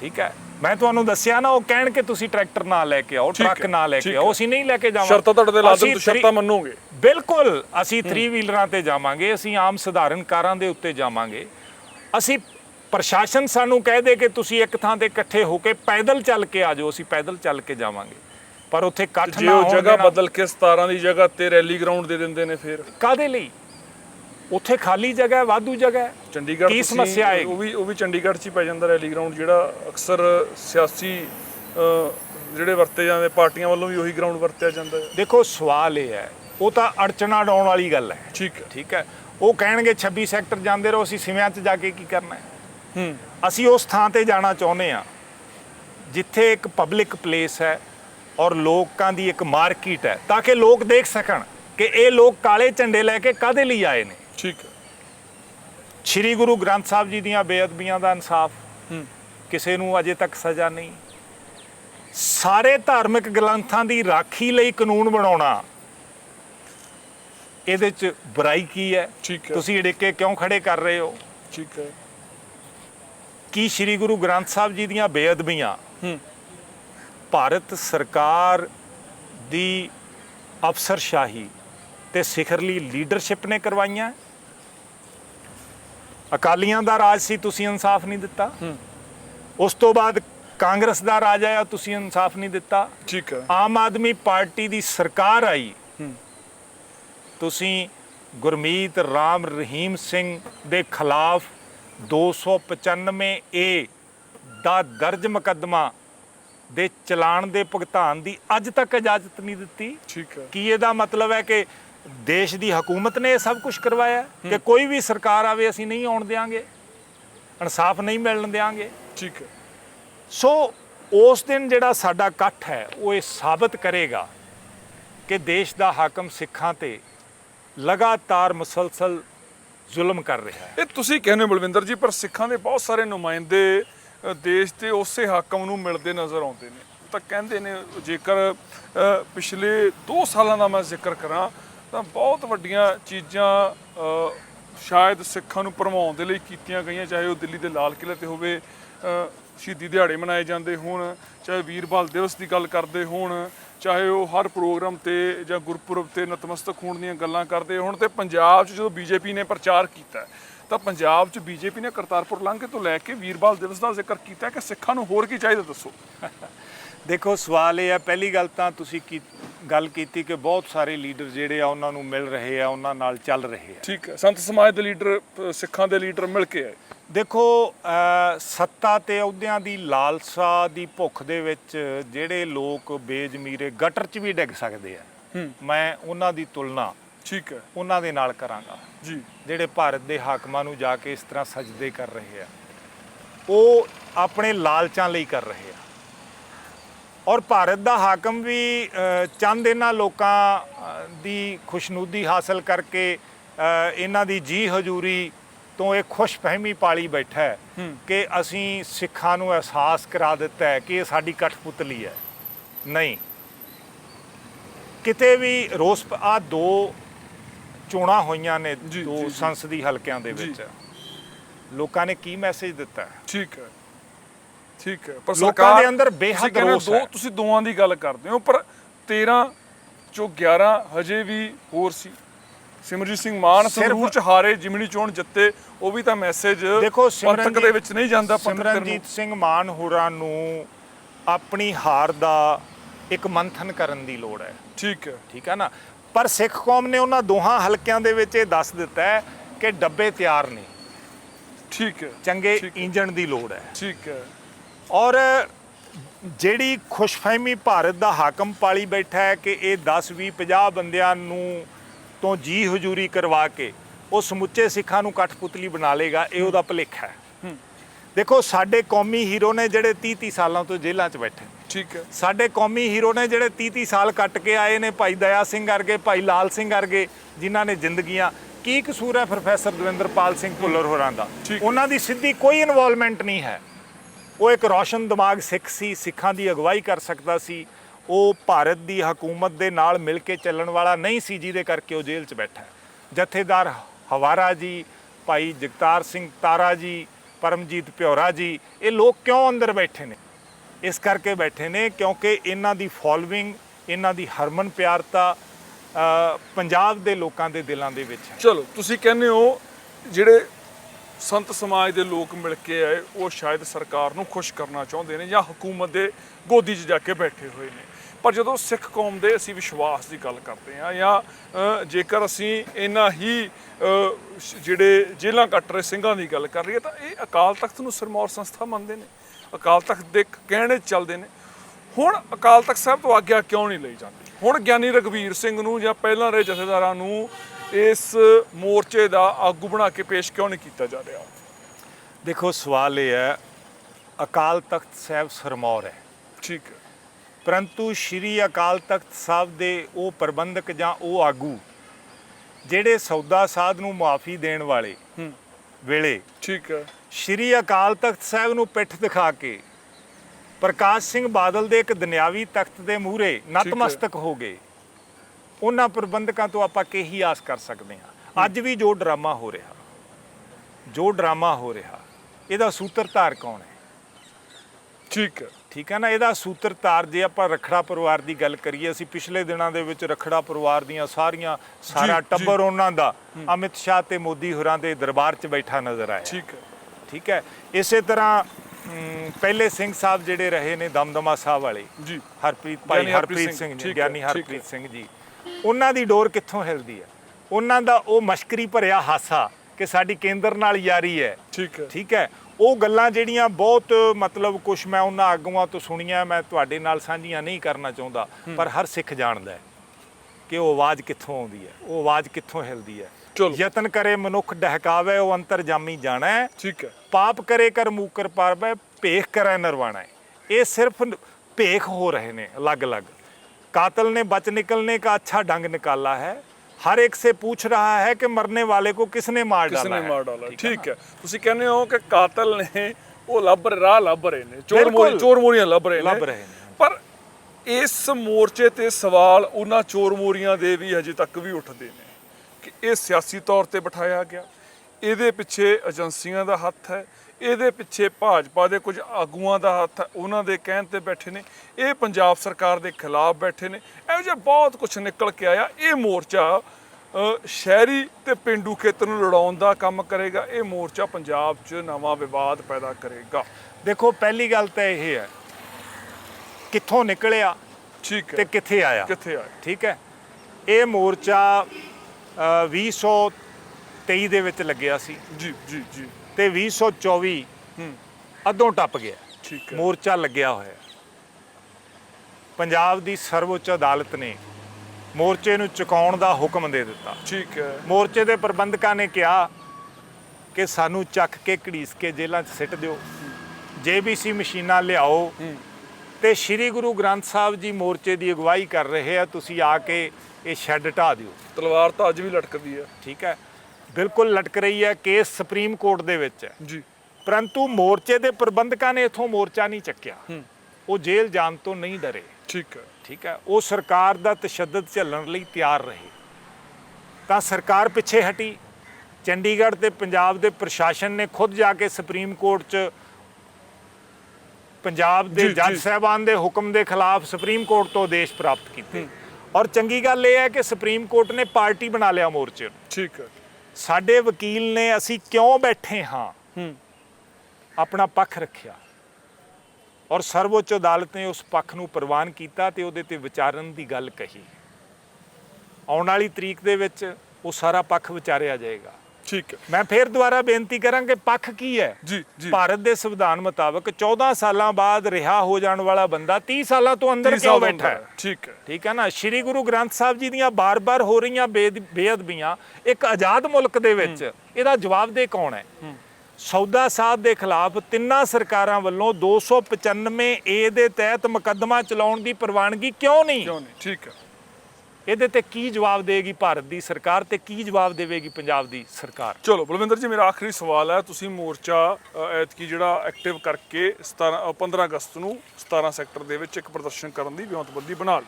ਠੀਕ ਹੈ। ਮੈਂ ਤੁਹਾਨੂੰ ਦੱਸਿਆ ਨਾ ਉਹ ਕਹਿਣ ਕਿ ਤੁਸੀਂ ਟਰੈਕਟਰ ਨਾ ਲੈ ਕੇ ਆਓ ਟਰੱਕ ਨਾ ਲੈ ਕੇ ਆਓ। ਅਸੀਂ ਨਹੀਂ ਲੈ ਕੇ ਜਾਵਾਂਗੇ। ਸ਼ਰਤਾਂ ਤੁਹਾਡੇ ਤੇ ਲਾ ਦੇਣ ਅਸੀਂ ਤੁਸੀਂ ਸ਼ਰਤਾਂ ਮੰਨੋਗੇ। ਬਿਲਕੁਲ ਅਸੀਂ 3 ਵੀਲਰਾਂ ਤੇ ਜਾਵਾਂਗੇ ਅਸੀਂ ਆਮ ਸਧਾਰਨ ਕਾਰਾਂ ਦੇ ਉੱਤੇ ਜਾਵਾਂਗੇ। ਅਸੀਂ ਪ੍ਰਸ਼ਾਸਨ ਸਾਨੂੰ ਕਹਿ ਦੇ ਕਿ ਤੁਸੀਂ ਇੱਕ ਥਾਂ ਤੇ ਇਕੱਠੇ ਹੋ ਕੇ ਪੈਦਲ ਚੱਲ ਕੇ ਆ ਜਾਓ ਅਸੀਂ ਪੈਦਲ ਚੱਲ ਕੇ ਜਾਵਾਂਗੇ। ਪਰ ਉੱਥੇ ਇਕੱਠ ਜੇ ਨਾ ਉਹ ਹੋਣ ਜਗ੍ਹਾ ਦੇਣਾ। ਬਦਲ ਕੇ 17 ਦੀ ਜਗ੍ਹਾ ਤੇ ਰੈਲੀ ਗਰਾਊਂਡ ਦੇ ਦਿੰਦੇ ਨੇ ਫਿਰ? ਕਾਦੇ ਲਈ? ਉੱਥੇ ਖਾਲੀ ਜਗ੍ਹਾ ਹੈ ਵਾਧੂ ਜਗ੍ਹਾ ਹੈ। ਚੰਡੀਗੜ੍ਹ ਕੀ ਤੁਸੀਂ- ਸਮੱਸਿਆ ਆਏਗੀ? ਉਹ ਵੀ ਉਹ ਵੀ ਚੰਡੀਗੜ੍ਹ 'ਚ ਹੀ ਪੈ ਜਾਂਦਾ ਰੈਲੀ ਗਰਾਊਂਡ ਜਿਹੜਾ ਅਕਸਰ ਸਿਆਸੀ ਜਿਹੜੇ ਵਰਤੇ ਜਾਂਦੇ ਪਾਰਟੀਆਂ ਵੱਲੋਂ ਵੀ ਉਹੀ ਗਰਾਊਂਡ ਵਰਤਿਆ ਜਾਂਦਾ ਹੈ। ਦੇਖੋ ਸਵਾਲ ਇਹ ਹੈ ਉਹ ਤਾਂ ਅੜਚਣਾ ਡਾਉਣ ਵਾਲੀ ਗੱਲ ਹੈ। ਠੀਕ ਹੈ। ਠੀਕ ਹੈ। ਉਹ ਕਹਿਣਗੇ 26 ਸੈਕਟਰ ਜਾਂਦੇ ਰਹੋ ਅਸੀਂ ਸਿਵਿਆਂ 'ਚ ਜਾ ਕੇ ਕੀ ਕਰਨਾ ਹੈ? ਹੂੰ। ਅਸੀਂ ਉਸ ਥਾਂ ਤੇ ਜਾਣਾ ਚਾਹੁੰਦੇ ਆ ਜਿੱਥੇ ਇੱਕ ਪਬਲਿਕ ਪਲੇਸ ਹੈ ਔਰ ਲੋਕਾਂ ਦੀ ਇੱਕ ਮਾਰਕੀਟ ਹੈ ਤਾਂ ਕਿ ਲੋਕ ਦੇਖ ਸਕਣ ਕਿ ਇਹ ਲੋਕ ਕਾਲੇ ਝੰਡੇ ਲੈ ਕੇ ਕਾਦੇ ਲਈ ਆਏ ਨੇ। ਠੀਕ ਹੈ। ਸ੍ਰੀ ਗੁਰੂ ਗ੍ਰੰਥ ਸਾਹਿਬ ਜੀ ਦੀਆਂ ਬੇਅਦਬੀਆਂ ਦਾ ਇਨਸਾਫ ਕਿਸੇ ਨੂੰ ਅਜੇ ਤੱਕ ਸਜ਼ਾ ਨਹੀਂ। ਸਾਰੇ ਧਾਰਮਿਕ ਗ੍ਰੰਥਾਂ ਦੀ ਰਾਖੀ ਲਈ ਕਾਨੂੰਨ ਬਣਾਉਣਾ ਇਹਦੇ ਚ ਬੁਰਾਈ ਕੀ ਹੈ? ਤੁਸੀਂ ੜਿੱਕੇ ਕਿਉਂ ਖੜੇ ਕਰ ਰਹੇ ਹੋ? ਠੀਕ ਹੈ। ਕੀ ਸ੍ਰੀ ਗੁਰੂ ਗ੍ਰੰਥ ਸਾਹਿਬ ਜੀ ਦੀਆਂ ਬੇਅਦਬੀਆਂ ਭਾਰਤ ਸਰਕਾਰ ਦੀ ਅਫਸਰਸ਼ਾਹੀ ਤੇ ਸਿਖਰਲੀ ਲੀਡਰਸ਼ਿਪ ਨੇ ਕਰਵਾਈਆਂ? ਅਕਾਲੀਆਂ ਦਾ ਰਾਜ ਸੀ ਤੁਸੀਂ ਇਨਸਾਫ ਨਹੀਂ ਦਿੱਤਾ। ਉਸ ਤੋਂ ਬਾਅਦ ਕਾਂਗਰਸ ਦਾ ਰਾਜ ਆਇਆ ਤੁਸੀਂ ਇਨਸਾਫ ਨਹੀਂ ਦਿੱਤਾ। ਠੀਕ ਹੈ। ਆਮ ਆਦਮੀ ਪਾਰਟੀ ਦੀ ਸਰਕਾਰ ਆਈ। ਤੁਸੀਂ ਗੁਰਮੀਤ ਰਾਮ ਰਹੀਮ ਸਿੰਘ ਦੇ ਖਿਲਾਫ 295 ਏ ਦਾ ਦਰਜ ਮੁਕੱਦਮਾ ਦੇ ਚਲਾਨ ਦੇ ਭੁਗਤਾਨ ਦੀ ਅੱਜ ਤੱਕ ਇਜਾਜ਼ਤ ਨਹੀਂ ਦਿੱਤੀ। ਠੀਕ ਹੈ। ਕੀ ਇਹਦਾ ਮਤਲਬ ਹੈ ਕਿ ਦੇਸ਼ ਦੀ ਹਕੂਮਤ ਨੇ ਇਹ ਸਭ ਕੁਝ ਕਰਵਾਇਆ? ਕਿ ਕੋਈ ਵੀ ਸਰਕਾਰ ਆਵੇ ਅਸੀਂ ਨਹੀਂ ਆਉਣ ਦੇਾਂਗੇ ਇਨਸਾਫ ਨਹੀਂ ਮਿਲਣ ਦੇਾਂਗੇ ਠੀਕ ਹੈ। ਸੋ ਉਸ ਦਿਨ ਜਿਹੜਾ ਸਾਡਾ ਇਕੱਠ ਹੈ ਉਹ ਇਹ ਸਾਬਤ ਕਰੇਗਾ ਕਿ ਦੇਸ਼ ਦਾ ਹਾਕਮ ਸਿੱਖਾਂ ਤੇ ਲਗਾਤਾਰ ਮੁਸਲਸਲ ਜ਼ੁਲਮ ਕਰ ਰਿਹਾ ਹੈ। ਇਹ ਤੁਸੀਂ ਕਹਿੰਦੇ ਹੋ ਬਲਵਿੰਦਰ ਜੀ ਪਰ ਸਿੱਖਾਂ ਦੇ ਬਹੁਤ ਸਾਰੇ ਨੁਮਾਇੰਦੇ ਦੇਸ਼ ਦੇ ਉਸੇ ਹਾਕਮ ਨੂੰ ਮਿਲਦੇ ਨਜ਼ਰ ਆਉਂਦੇ ਨੇ। ਤਾਂ ਕਹਿੰਦੇ ਨੇ ਜੇਕਰ ਪਿਛਲੇ 2 ਸਾਲਾਂ ਦਾ ਮੈਂ ਜ਼ਿਕਰ ਕਰਾਂ ਤਾਂ ਬਹੁਤ ਵੱਡੀਆਂ ਚੀਜ਼ਾਂ ਸ਼ਾਇਦ ਸਿੱਖਾਂ ਨੂੰ ਭਰਮਾਉਣ ਦੇ ਲਈ ਕੀਤੀਆਂ ਗਈਆਂ, ਚਾਹੇ ਉਹ ਦਿੱਲੀ ਦੇ ਲਾਲ ਕਿਲ੍ਹੇ ਤੇ ਹੋਵੇ ਸ਼ਹੀਦੀ ਦਿਹਾੜੇ ਮਨਾਏ ਜਾਂਦੇ ਹੋਣ, ਚਾਹੇ ਵੀਰ ਬਲ ਦਿਵਸ ਦੀ ਗੱਲ ਕਰਦੇ ਹੋਣ, ਚਾਹੇ ਉਹ ਹਰ ਪ੍ਰੋਗਰਾਮ ਤੇ ਜਾਂ ਗੁਰਪੁਰਬ ਤੇ ਨਤਮਸਤਕ ਹੋਣ ਦੀਆਂ ਗੱਲਾਂ ਕਰਦੇ ਹੋਣ ਤੇ ਪੰਜਾਬ 'ਚ ਜਦੋਂ ਬੀਜੇਪੀ ਨੇ ਪ੍ਰਚਾਰ ਕੀਤਾ, ਤਾਂ ਪੰਜਾਬ 'ਚ ਬੀਜੇਪੀ ਨੇ ਕਰਤਾਰਪੁਰ ਲਾਂਘੇ ਤੋਂ ਲੈ ਕੇ ਵੀਰਬਾਲ ਦਿਵਸ ਦਾ ਜ਼ਿਕਰ ਕੀਤਾ ਕਿ ਸਿੱਖਾਂ ਨੂੰ ਹੋਰ ਕੀ ਚਾਹੀਦਾ ਦੱਸੋ? ਦੇਖੋ ਸਵਾਲ ਇਹ ਹੈ ਪਹਿਲੀ ਗੱਲ ਤਾਂ ਤੁਸੀਂ ਕੀ ਗੱਲ ਕੀਤੀ ਕਿ ਬਹੁਤ ਸਾਰੇ ਲੀਡਰ ਜਿਹੜੇ ਆ ਉਹਨਾਂ ਨੂੰ ਮਿਲ ਰਹੇ ਆ ਉਹਨਾਂ ਨਾਲ ਚੱਲ ਰਹੇ ਆ। ਠੀਕ ਹੈ ਸੰਤ ਸਮਾਜ ਦੇ ਲੀਡਰ ਅ, ਸਿੱਖਾਂ ਦੇ ਲੀਡਰ ਮਿਲ ਕੇ ਆਏ। ਦੇਖੋ ਸੱਤਾ ਤੇ ਅਹੁਦਿਆਂ ਦੀ ਲਾਲਸਾ ਦੀ ਭੁੱਖ ਦੇ ਵਿੱਚ ਜਿਹੜੇ ਲੋਕ ਬੇਜ਼ਮੀਰੇ ਗਟਰ 'ਚ ਵੀ ਡਿੱਗ ਸਕਦੇ ਆ। ਹੂੰ। ਮੈਂ ਉਹਨਾਂ ਦੀ ਤੁਲਨਾ ਠੀਕ ਹੈ। ਉਹਨਾਂ ਦੇ ਨਾਲ ਕਰਾਂਗਾ। ਜੀ। ਜਿਹੜੇ ਭਾਰਤ ਦੇ ਹਾਕਮਾਂ ਨੂੰ ਜਾ ਕੇ ਇਸ ਤਰ੍ਹਾਂ ਸਜਦੇ ਕਰ ਰਹੇ ਆ ਉਹ ਆਪਣੇ ਲਾਲਚਾਂ ਲਈ ਕਰ ਰਹੇ ਆ। ਔਰ ਭਾਰਤ ਦਾ ਹਾਕਮ ਵੀ ਚੰਦ ਇਹਨਾਂ ਲੋਕਾਂ ਦੀ ਖੁਸ਼ਨੂਦੀ ਹਾਸਲ ਕਰਕੇ ਇਹਨਾਂ ਦੀ ਜੀ ਹਜ਼ੂਰੀ ਤੋਂ ਇਹ ਖੁਸ਼ਫਹਿਮੀ ਪਾਲੀ ਬੈਠਾ ਹੈ। ਕਿ ਅਸੀਂ ਸਿੱਖਾਂ ਨੂੰ ਅਹਿਸਾਸ ਕਰਾ ਦਿੱਤਾ ਹੈ ਕਿ ਇਹ ਸਾਡੀ ਕਠਪੁਤਲੀ ਹੈ ਨਹੀਂ ਕਿਤੇ ਵੀ ਰੋਸ ਆ ਦੋ ਚੋਣਾਂ ਹੋਈਆਂ ਨੇ ਦੋ। ਸੰਸਦੀ ਹਲਕਿਆਂ ਦੇ। ਵਿੱਚ ਲੋਕਾਂ ਨੇ ਕੀ ਮੈਸੇਜ ਦਿੱਤਾ ਠੀਕ ਹੈ ਠੀਕ ਹੈ ਪਰ ਲੋਕਾਂ ਸਰਕਾਰ- ਦੇ ਅੰਦਰ ਬੇਹੱਦ ਰੋਸ ਦੋ ਹੈ। ਤੁਸੀਂ ਦੋਵਾਂ ਦੀ ਗੱਲ ਕਰਦੇ ਹੋ ਪਰ 13 ਚੋਂ 11 ਹਜੇ ਵੀ ਹੋਰ ਸੀ। ਸਿਮਰਜੀਤ ਸਿੰਘ ਮਾਨ ਸੰਗਰੂਰ ਚ ਹਾਰੇ ਜਿਮਣੀ ਚੋਣ ਜਿੱਤੇ ਉਹ ਵੀ ਤਾਂ ਮੈਸੇਜ ਦੇਖੋ ਸਿਮਰਨਜੀਤ ਦੇ ਵਿੱਚ ਨਹੀਂ ਜਾਂਦਾ ਸਿਮਰਨਜੀਤ ਸਿੰਘ ਮਾਨ ਹੋਰਾਂ ਨੂੰ ਆਪਣੀ ਹਾਰ ਦਾ ਇੱਕ ਮੰਥਨ ਕਰਨ ਦੀ ਲੋੜ ਹੈ। ਠੀਕ ਹੈ। ਠੀਕ ਹੈ ਨਾ? ਪਰ ਸਿੱਖ ਕੌਮ ਨੇ ਉਹਨਾਂ ਦੋਹਾਂ ਹਲਕਿਆਂ ਦੇ ਵਿੱਚ ਇਹ ਦੱਸ ਦਿੱਤਾ ਹੈ ਕਿ ਡੱਬੇ ਤਿਆਰ ਨੇ। ਠੀਕ ਹੈ। ਚੰਗੇ। ਇੰਜਣ ਦੀ ਲੋੜ ਹੈ। ਠੀਕ ਹੈ। ਔਰ ਜਿਹੜੀ ਖੁਸ਼ਫਹਿਮੀ ਭਾਰਤ ਦਾ ਹਾਕਮ ਪਾਲੀ ਬੈਠਾ ਹੈ ਕਿ ਇਹ 10 20 50 ਬੰਦਿਆਂ ਨੂੰ ਤੋਂ ਜੀ ਹਜ਼ੂਰੀ ਕਰਵਾ ਕੇ ਉਹ ਸਮੁੱਚੇ ਸਿੱਖਾਂ ਨੂੰ ਕਠਪੁਤਲੀ ਬਣਾ ਲੇਗਾ ਇਹ ਉਹਦਾ ਭੁਲੇਖਾ ਹੈ। ਦੇਖੋ ਸਾਡੇ ਕੌਮੀ ਹੀਰੋ ਨੇ ਜਿਹੜੇ 30 30 ਸਾਲਾਂ ਤੋਂ ਜੇਲ੍ਹਾਂ 'ਚ ਬੈਠੇ ਠੀਕ ਹੈ। ਸਾਡੇ ਕੌਮੀ ਹੀਰੋ ਨੇ ਜਿਹੜੇ 30 30 ਸਾਲ ਕੱਟ ਕੇ ਆਏ ਨੇ ਭਾਈ ਦਇਆ ਸਿੰਘ ਵਰਗੇ ਭਾਈ ਲਾਲ ਸਿੰਘ ਵਰਗੇ ਜਿਨ੍ਹਾਂ ਨੇ ਜ਼ਿੰਦਗੀਆਂ ਕੀ ਕਸੂਰ ਹੈ ਪ੍ਰੋਫੈਸਰ ਦਵਿੰਦਰਪਾਲ ਸਿੰਘ ਭੁੱਲਰ ਹੋਰਾਂ ਦਾ। ਉਹਨਾਂ ਦੀ ਸਿੱਧੀ ਕੋਈ ਇਨਵੋਲਵਮੈਂਟ ਨਹੀਂ ਹੈ। ਉਹ ਇੱਕ ਰੌਸ਼ਨ ਦਿਮਾਗ ਸਿੱਖ ਸੀ, ਸਿੱਖਾਂ ਦੀ ਅਗਵਾਈ ਕਰ ਸਕਦਾ ਸੀ। ਉਹ ਭਾਰਤ ਦੀ ਹਕੂਮਤ ਦੇ ਨਾਲ ਮਿਲ ਕੇ ਚੱਲਣ ਵਾਲਾ ਨਹੀਂ ਸੀ, ਜਿਹਦੇ ਕਰਕੇ ਉਹ ਜੇਲ੍ਹ 'ਚ ਬੈਠਾ ਜਥੇਦਾਰ ਹਵਾਰਾ ਜੀ, ਭਾਈ ਜਗਤਾਰ ਸਿੰਘ ਤਾਰਾ ਜੀ, ਪਰਮਜੀਤ ਪਿਉਰਾ ਜੀ, ਇਹ ਲੋਕ ਕਿਉਂ ਅੰਦਰ ਬੈਠੇ ਨੇ? ਇਸ ਕਰਕੇ ਬੈਠੇ ਨੇ ਕਿਉਂਕਿ ਇਹਨਾਂ ਦੀ ਫੋਲੋਇੰਗ ਇਹਨਾਂ ਦੀ ਹਰਮਨ ਪਿਆਰਤਾ ਪੰਜਾਬ ਦੇ ਲੋਕਾਂ ਦੇ ਦਿਲਾਂ ਦੇ ਵਿੱਚ ਹੈ। ਚਲੋ, ਤੁਸੀਂ ਕਹਿੰਦੇ ਹੋ, ਜਿਹੜੇ ਸੰਤ ਸਮਾਜ ਦੇ ਲੋਕ ਮਿਲ ਕੇ ਆਏ, ਉਹ ਸ਼ਾਇਦ ਸਰਕਾਰ ਨੂੰ ਖੁਸ਼ ਕਰਨਾ ਚਾਹੁੰਦੇ ਨੇ ਜਾਂ ਹਕੂਮਤ ਦੇ ਗੋਦੀ 'ਚ ਜਾ ਕੇ ਬੈਠੇ ਹੋਏ ਨੇ। ਪਰ ਜਦੋਂ ਸਿੱਖ ਕੌਮ ਦੇ ਅਸੀਂ ਵਿਸ਼ਵਾਸ ਦੀ ਗੱਲ ਕਰਦੇ ਹਾਂ ਜਾਂ ਜੇਕਰ ਅਸੀਂ ਇਹਨਾਂ ਹੀ ਜਿਹੜੇ ਜੇਲ੍ਹਾਂ ਕੱਟ ਰਹੇ ਸਿੰਘਾਂ ਦੀ ਗੱਲ ਕਰ ਲਈਏ ਤਾਂ ਇਹ ਅਕਾਲ ਤਖਤ ਨੂੰ ਸਰਮੌਰ ਸੰਸਥਾ ਮੰਨਦੇ ਨੇ। ਅਕਾਲ ਤਖਤ ਦੇ ਕਹਿਣੇ ਚੱਲਦੇ ਨੇ। ਹੁਣ ਅਕਾਲ ਤਖਤ ਸਾਹਿਬ ਤੋਂ ਆਗਿਆ ਕਿਉਂ ਨਹੀਂ ਲਈ ਜਾਂਦੀ? ਹੁਣ ਗਿਆਨੀ ਰਗਵੀਰ ਸਿੰਘ ਨੂੰ ਜਾਂ ਪਹਿਲਾਂ ਰਹੇ ਜਥੇਦਾਰਾਂ ਨੂੰ ਇਸ ਮੋਰਚੇ ਦਾ ਆਗੂ ਬਣਾ ਕੇ ਪੇਸ਼ ਕਿਉਂ ਨਹੀਂ ਕੀਤਾ ਜਾ ਰਿਹਾ? ਦੇਖੋ ਸਵਾਲ ਇਹ ਹੈ ਅਕਾਲ ਤਖਤ ਸਾਹਿਬ ਸਰਮੌਰ ਹੈ। ਠੀਕ ਹੈ। ਪਰੰਤੂ ਸ਼੍ਰੀ ਅਕਾਲ ਤਖਤ ਸਾਹਿਬ ਦੇ ਉਹ ਪ੍ਰਬੰਧਕ ਜਾਂ ਉਹ ਆਗੂ ਜਿਹੜੇ ਸੌਦਾ ਸਾਧ ਨੂੰ ਮੁਆਫੀ ਦੇਣ ਵਾਲੇ ਹੂੰ। ਵੇਲੇ ਠੀਕ ਹੈ। ਸ਼੍ਰੀ ਅਕਾਲ ਤਖਤ ਸਾਹਿਬ ਨੂੰ ਪਿੱਠ ਦਿਖਾ ਕੇ ਪ੍ਰਕਾਸ਼ ਸਿੰਘ ਬਾਦਲ ਦੇ ਇੱਕ ਦੁਨਿਆਵੀ ਤਖਤ ਦੇ ਮੂਹਰੇ ਨਤਮਸਤਕ ਹੋ ਗਏ। ਉਹਨਾਂ ਪ੍ਰਬੰਧਕਾਂ ਤੋਂ ਆਪਾਂ ਕੀ ਹੀ ਆਸ ਕਰ ਸਕਦੇ ਹਾਂ? ਅੱਜ ਵੀ ਜੋ ਡਰਾਮਾ ਹੋ ਰਿਹਾ ਜੋ ਡਰਾਮਾ ਹੋ ਰਿਹਾ ਇਹਦਾ ਸੂਤਰਧਾਰ ਕੌਣ ਹੈ? ਠੀਕ ਹੈ। ਠੀਕ ਹੈ ਨਾ? ਇਹਦਾ ਸੂਤਰਧਾਰ ਜੇ ਆਪਾਂ ਰਖੜਾ ਪਰਿਵਾਰ ਦੀ ਗੱਲ ਕਰੀਏ ਅਸੀਂ ਪਿਛਲੇ ਦਿਨਾਂ ਦੇ ਵਿੱਚ ਰਖੜਾ ਪਰਿਵਾਰ ਦੀਆਂ ਸਾਰੀਆਂ ਸਾਰਾ ਟੱਬਰ ਉਹਨਾਂ ਦਾ ਅਮਿਤ ਸ਼ਾਹ ਤੇ ਮੋਦੀ ਹੋਰਾਂ ਦੇ ਦਰਬਾਰ 'ਚ ਬੈਠਾ ਨਜ਼ਰ ਆਇਆ। ਠੀਕ ਹੈ। ਠੀਕ ਹੈ? ਇਸੇ ਤਰ੍ਹਾਂ ਪਹਿਲੇ ਸਿੰਘ ਸਾਹਿਬ ਜਿਹੜੇ ਰਹੇ ਨੇ ਦਮਦਮਾ ਸਾਹਿਬ ਵਾਲੇ ਜੀ। ਹਰਪ੍ਰੀਤ ਭਾਈ ਹਰਪ੍ਰੀਤ ਸਿੰਘ, ਜੀ ਗਿਆਨੀ। ਹਰਪ੍ਰੀਤ ਸਿੰਘ ਜੀ। ਉਹਨਾਂ ਦੀ ਡੋਰ ਕਿੱਥੋਂ ਹਿਲਦੀ ਹੈ? ਉਹਨਾਂ ਦਾ ਉਹ ਮਸ਼ਕਰੀ ਭਰਿਆ ਹਾਸਾ ਕਿ ਸਾਡੀ ਕੇਂਦਰ ਨਾਲ ਯਾਰੀ ਹੈ। ਠੀਕ ਹੈ। ਠੀਕ ਹੈ? ਉਹ ਗੱਲਾਂ ਜਿਹੜੀਆਂ ਬਹੁਤ ਮਤਲਬ ਕੁਝ ਮੈਂ ਉਹਨਾਂ ਆਗੂਆਂ ਤੋਂ ਸੁਣੀਆਂ ਮੈਂ ਤੁਹਾਡੇ ਨਾਲ ਸਾਂਝੀਆਂ ਨਹੀਂ ਕਰਨਾ ਚਾਹੁੰਦਾ ਪਰ ਹਰ ਸਿੱਖ ਜਾਣਦਾ ਹੈ ਕਿ ਉਹ ਆਵਾਜ਼ ਕਿੱਥੋਂ ਆਉਂਦੀ ਹੈ? ਉਹ ਆਵਾਜ਼ ਕਿੱਥੋਂ ਹਿਲਦੀ ਹੈ। ਯਤਨ ਕਰੇ ਮਨੁੱਖ ਡਹਿਕਾਵੇ ਉਹ ਅੰਤਰਜਾਮੀ ਜਾਣਾ ਹੈ। ਠੀਕ ਹੈ। ਪਾਪ ਕਰੇ ਕਰ ਮੂਕਰ ਪਾਰਬੈ ਭੇਖ ਕਰੈ ਨਰਵਾਣਾ ਹੈ। ਇਹ ਸਿਰਫ ਭੇਖ ਹੋ ਰਹੇ ਨੇ ਅਲੱਗ-ਅਲੱਗ। ਕਾਤਲ ਨੇ बच निकलने का अच्छा ढंग निकाला है हर एक से पूछ रहा है कि मरने वाले को किसने मार ਕਿਸ डाला ਨੇ है ਮਾਰ ਡਾਲਾ है ਠੀਕ ਹੈ ਤੁਸੀਂ ਕਹਿੰਦੇ ਹੋ ਕਿ ਕਾਤਲ ਨੇ ਉਹ ਲੱਭ ਰਾਹ ਲੱਭ ਰਹੇ ਨੇ ਚੋਰ ਬਿਲਕੁਲ। ਮੋਰੀ ਚੋਰ ਮੋਰੀਆਂ ਲੱਭ ਰਹੇ ਨੇ ਲੱਭ ਰਹੇ ਨੇ। ਪਰ ਇਸ ਮੋਰਚੇ ਤੇ ਸਵਾਲ ਉਹਨਾਂ ਚੋਰ ਮੋਰੀਆਂ ਦੇ ਵੀ ਅਜੇ ਤੱਕ ਵੀ ਉੱਠਦੇ ਨੇ ਕਿ ਇਹ ਸਿਆਸੀ ਤੌਰ ਤੇ ਬਿਠਾਇਆ ਗਿਆ ਇਹਦੇ ਪਿੱਛੇ ਏਜੰਸੀਆਂ ਦਾ ਹੱਥ ਹੈ ਇਹਦੇ ਪਿੱਛੇ ਭਾਜਪਾ ਦੇ ਕੁਝ ਆਗੂਆਂ ਦਾ ਹੱਥ ਉਹਨਾਂ ਦੇ ਕਹਿਣ ਤੇ ਬੈਠੇ ਨੇ। ਇਹ ਪੰਜਾਬ ਸਰਕਾਰ ਦੇ ਖਿਲਾਫ ਬੈਠੇ ਨੇ। ਇਹੋ ਜਿਹਾ ਬਹੁਤ ਕੁਝ ਨਿਕਲ ਕੇ ਆਇਆ। ਇਹ ਮੋਰਚਾ ਸ਼ਹਿਰੀ ਤੇ ਪਿੰਡੂ ਖੇਤਰ ਨੂੰ ਲੜਾਉਣ ਦਾ ਕੰਮ ਕਰੇਗਾ। ਇਹ ਮੋਰਚਾ ਪੰਜਾਬ 'ਚ ਨਵਾਂ ਵਿਵਾਦ ਪੈਦਾ ਕਰੇਗਾ। ਦੇਖੋ ਪਹਿਲੀ ਗੱਲ ਤਾਂ ਇਹ ਹੈ ਕਿੱਥੋਂ ਨਿਕਲਿਆ ਠੀਕ ਤੇ ਹੈ ਕਿੱਥੇ ਆਇਆ। ਕਿੱਥੇ ਆਏ ਠੀਕ ਹੈ? ਇਹ ਮੋਰਚਾ ਅ, 2023 ਦੇ ਵਿੱਚ ਲੱਗਿਆ ਸੀ। ਜੀ ਜੀ ਜੀ। ਤੇ 2024 ਹੂੰ ਅੱਧੋਂ ਟੱਪ ਗਿਆ। ਠੀਕ ਹੈ। ਮੋਰਚਾ ਲੱਗਿਆ ਹੋਇਆ। ਪੰਜਾਬ ਦੀ ਸਰਵਉੱਚ ਅਦਾਲਤ ਨੇ ਮੋਰਚੇ ਨੂੰ ਚੁਕਾਉਣ ਦਾ ਹੁਕਮ ਦੇ ਦਿੱਤਾ। ਠੀਕ ਹੈ। ਮੋਰਚੇ ਦੇ ਪ੍ਰਬੰਧਕਾਂ ਨੇ ਕਿਹਾ ਕਿ ਸਾਨੂੰ ਚੱਕ ਕੇ ਘੜੀਸ ਕੇ ਜੇਲ੍ਹਾਂ 'ਚ ਸਿੱਟ ਦਿਓ। ਜੇਬੀਸੀ ਮਸ਼ੀਨਾਂ ਲਿਆਓ ਤੇ ਸ੍ਰੀ ਗੁਰੂ ਗ੍ਰੰਥ ਸਾਹਿਬ ਜੀ ਮੋਰਚੇ ਦੀ ਅਗਵਾਈ ਕਰ ਰਹੇ ਆ ਤੁਸੀਂ ਆ ਕੇ ਇਹ ਸ਼ੈੱਡ ਢਾ ਦਿਓ। ਤਲਵਾਰ ਤਾਂ ਅੱਜ ਵੀ ਲਟਕਦੀ ਹੈ ਠੀਕ ਹੈ। ਬਿਲਕੁਲ ਲਟਕ ਰਹੀ ਹੈ ਕੇਸ ਸੁਪਰੀਮ ਕੋਰਟ ਦੇ ਵਿੱਚ। ਹੈ ਜੀ। ਪਰੰਤੂ ਮੋਰਚੇ ਦੇ ਪ੍ਰਬੰਧਕਾਂ ਨੇ ਇਥੋਂ ਮੋਰਚਾ ਨਹੀਂ ਚੱਕਿਆ। ਉਹ ਜੇਲ੍ਹ ਜਾਣ ਤੋਂ ਨਹੀਂ ਡਰੇ। ਠੀਕ ਹੈ। ਠੀਕ ਹੈ। ਉਹ ਸਰਕਾਰ ਦਾ ਤਸ਼ੱਦਦ ਝੱਲਣ ਲਈ ਤਿਆਰ ਰਹੇ। ਤਾਂ ਸਰਕਾਰ ਪਿੱਛੇ ਹਟੀ। ਚੰਡੀਗੜ੍ਹ ਤੇ ਪੰਜਾਬ ਦੇ ਪ੍ਰਸ਼ਾਸਨ ਨੇ ਖੁਦ ਜਾ ਕੇ ਸੁਪਰੀਮ ਕੋਰਟ 'ਚ ਪੰਜਾਬ ਦੇ ਜੱਜ। ਸਾਹਿਬਾਨ ਦੇ ਹੁਕਮ ਦੇ ਖਿਲਾਫ ਸੁਪਰੀਮ ਕੋਰਟ ਤੋਂ ਆਦੇਸ਼ ਪ੍ਰਾਪਤ ਕੀਤੇ। ਔਰ ਚੰਗੀ ਗੱਲ ਇਹ ਹੈ ਕਿ ਸੁਪਰੀਮ ਕੋਰਟ ਨੇ ਪਾਰਟੀ ਬਣਾ ਲਿਆ ਮੋਰਚੇ ਨੂੰ। ਠੀਕ ਹੈ। ਸਾਡੇ ਵਕੀਲ ਨੇ ਅਸੀਂ ਕਿਉਂ ਬੈਠੇ ਹਾਂ? ਹੂੰ। ਆਪਣਾ ਪੱਖ ਰੱਖਿਆ। ਔਰ ਸਰਵਉੱਚ ਅਦਾਲਤ ਨੇ ਉਸ ਪੱਖ ਨੂੰ ਪ੍ਰਵਾਨ ਕੀਤਾ ਤੇ ਉਹਦੇ ਤੇ ਵਿਚਾਰਨ ਦੀ ਗੱਲ ਕਹੀ। ਆਉਣ ਵਾਲੀ ਤਰੀਕ ਦੇ ਵਿੱਚ ਉਹ ਸਾਰਾ ਪੱਖ ਵਿਚਾਰਿਆ ਜਾਏਗਾ। ਠੀਕ ਹੈ। ਮੈਂ ਫੇਰ ਦੁਬਾਰਾ ਬੇਨਤੀ ਕਰਾਂ ਕਿ ਪੱਖ ਕੀ ਹੈ? ਜੀ ਜੀ। ਭਾਰਤ ਦੇ ਸੰਵਿਧਾਨ ਮੁਤਾਬਕ 14 ਸਾਲਾਂ ਬਾਅਦ ਰਿਹਾ ਹੋ ਜਾਣ ਵਾਲਾ ਬੰਦਾ 30 ਸਾਲਾਂ ਤੋਂ ਅੰਦਰ ਕਿਉਂ ਬੈਠਾ ਹੈ। ਠੀਕ ਹੈ। ਠੀਕ ਹੈ ਨਾ? ਸ੍ਰੀ ਗੁਰੂ ਗ੍ਰੰਥ ਸਾਹਿਬ ਜੀ ਦੀਆਂ ਬਾਰ-ਬਾਰ ਹੋ ਰਹੀਆਂ ਬੇਅਦਬੀਆਂ ਇੱਕ ਆਜ਼ਾਦ ਮੁਲਕ ਦੇ ਵਿੱਚ ਇਹਦਾ ਜਵਾਬਦੇਹ ਕੌਣ ਹੈ? ਸੌਦਾ ਸਾਧ ਦੇ ਖਿਲਾਫ ਤਿੰਨਾਂ ਸਰਕਾਰਾਂ ਵੱਲੋਂ 295 ਏ ਦੇ ਤਹਿਤ ਮੁਕੱਦਮਾ ਚਲਾਉਣ ਦੀ ਪ੍ਰਵਾਨਗੀ ਕਿਉਂ ਨਹੀਂ? ਕਿਉਂ ਨਹੀਂ? ਠੀਕ ਹੈ। ਇਹਦੇ ਤੇ ਕੀ ਜਵਾਬ ਦੇਗੀ ਭਾਰਤ ਦੀ ਸਰਕਾਰ ਤੇ ਕੀ ਜਵਾਬ ਦੇਵੇਗੀ ਪੰਜਾਬ ਦੀ ਸਰਕਾਰ? ਚਲੋ ਬਲਵਿੰਦਰ ਜੀ ਮੇਰਾ ਆਖਰੀ ਸਵਾਲ ਹੈ ਤੁਸੀਂ ਮੋਰਚਾ ਐਤਕੀ ਜਿਹੜਾ ਐਕਟਿਵ ਕਰਕੇ 17 ਅ, 15 ਅਗਸਤ ਨੂੰ 17 ਸੈਕਟਰ ਦੇ ਵਿੱਚ ਇੱਕ ਪ੍ਰਦਰਸ਼ਨ ਕਰਨ ਦੀ ਵਿਉਂਤਬੰਦੀ ਬਣਾ ਲਈ।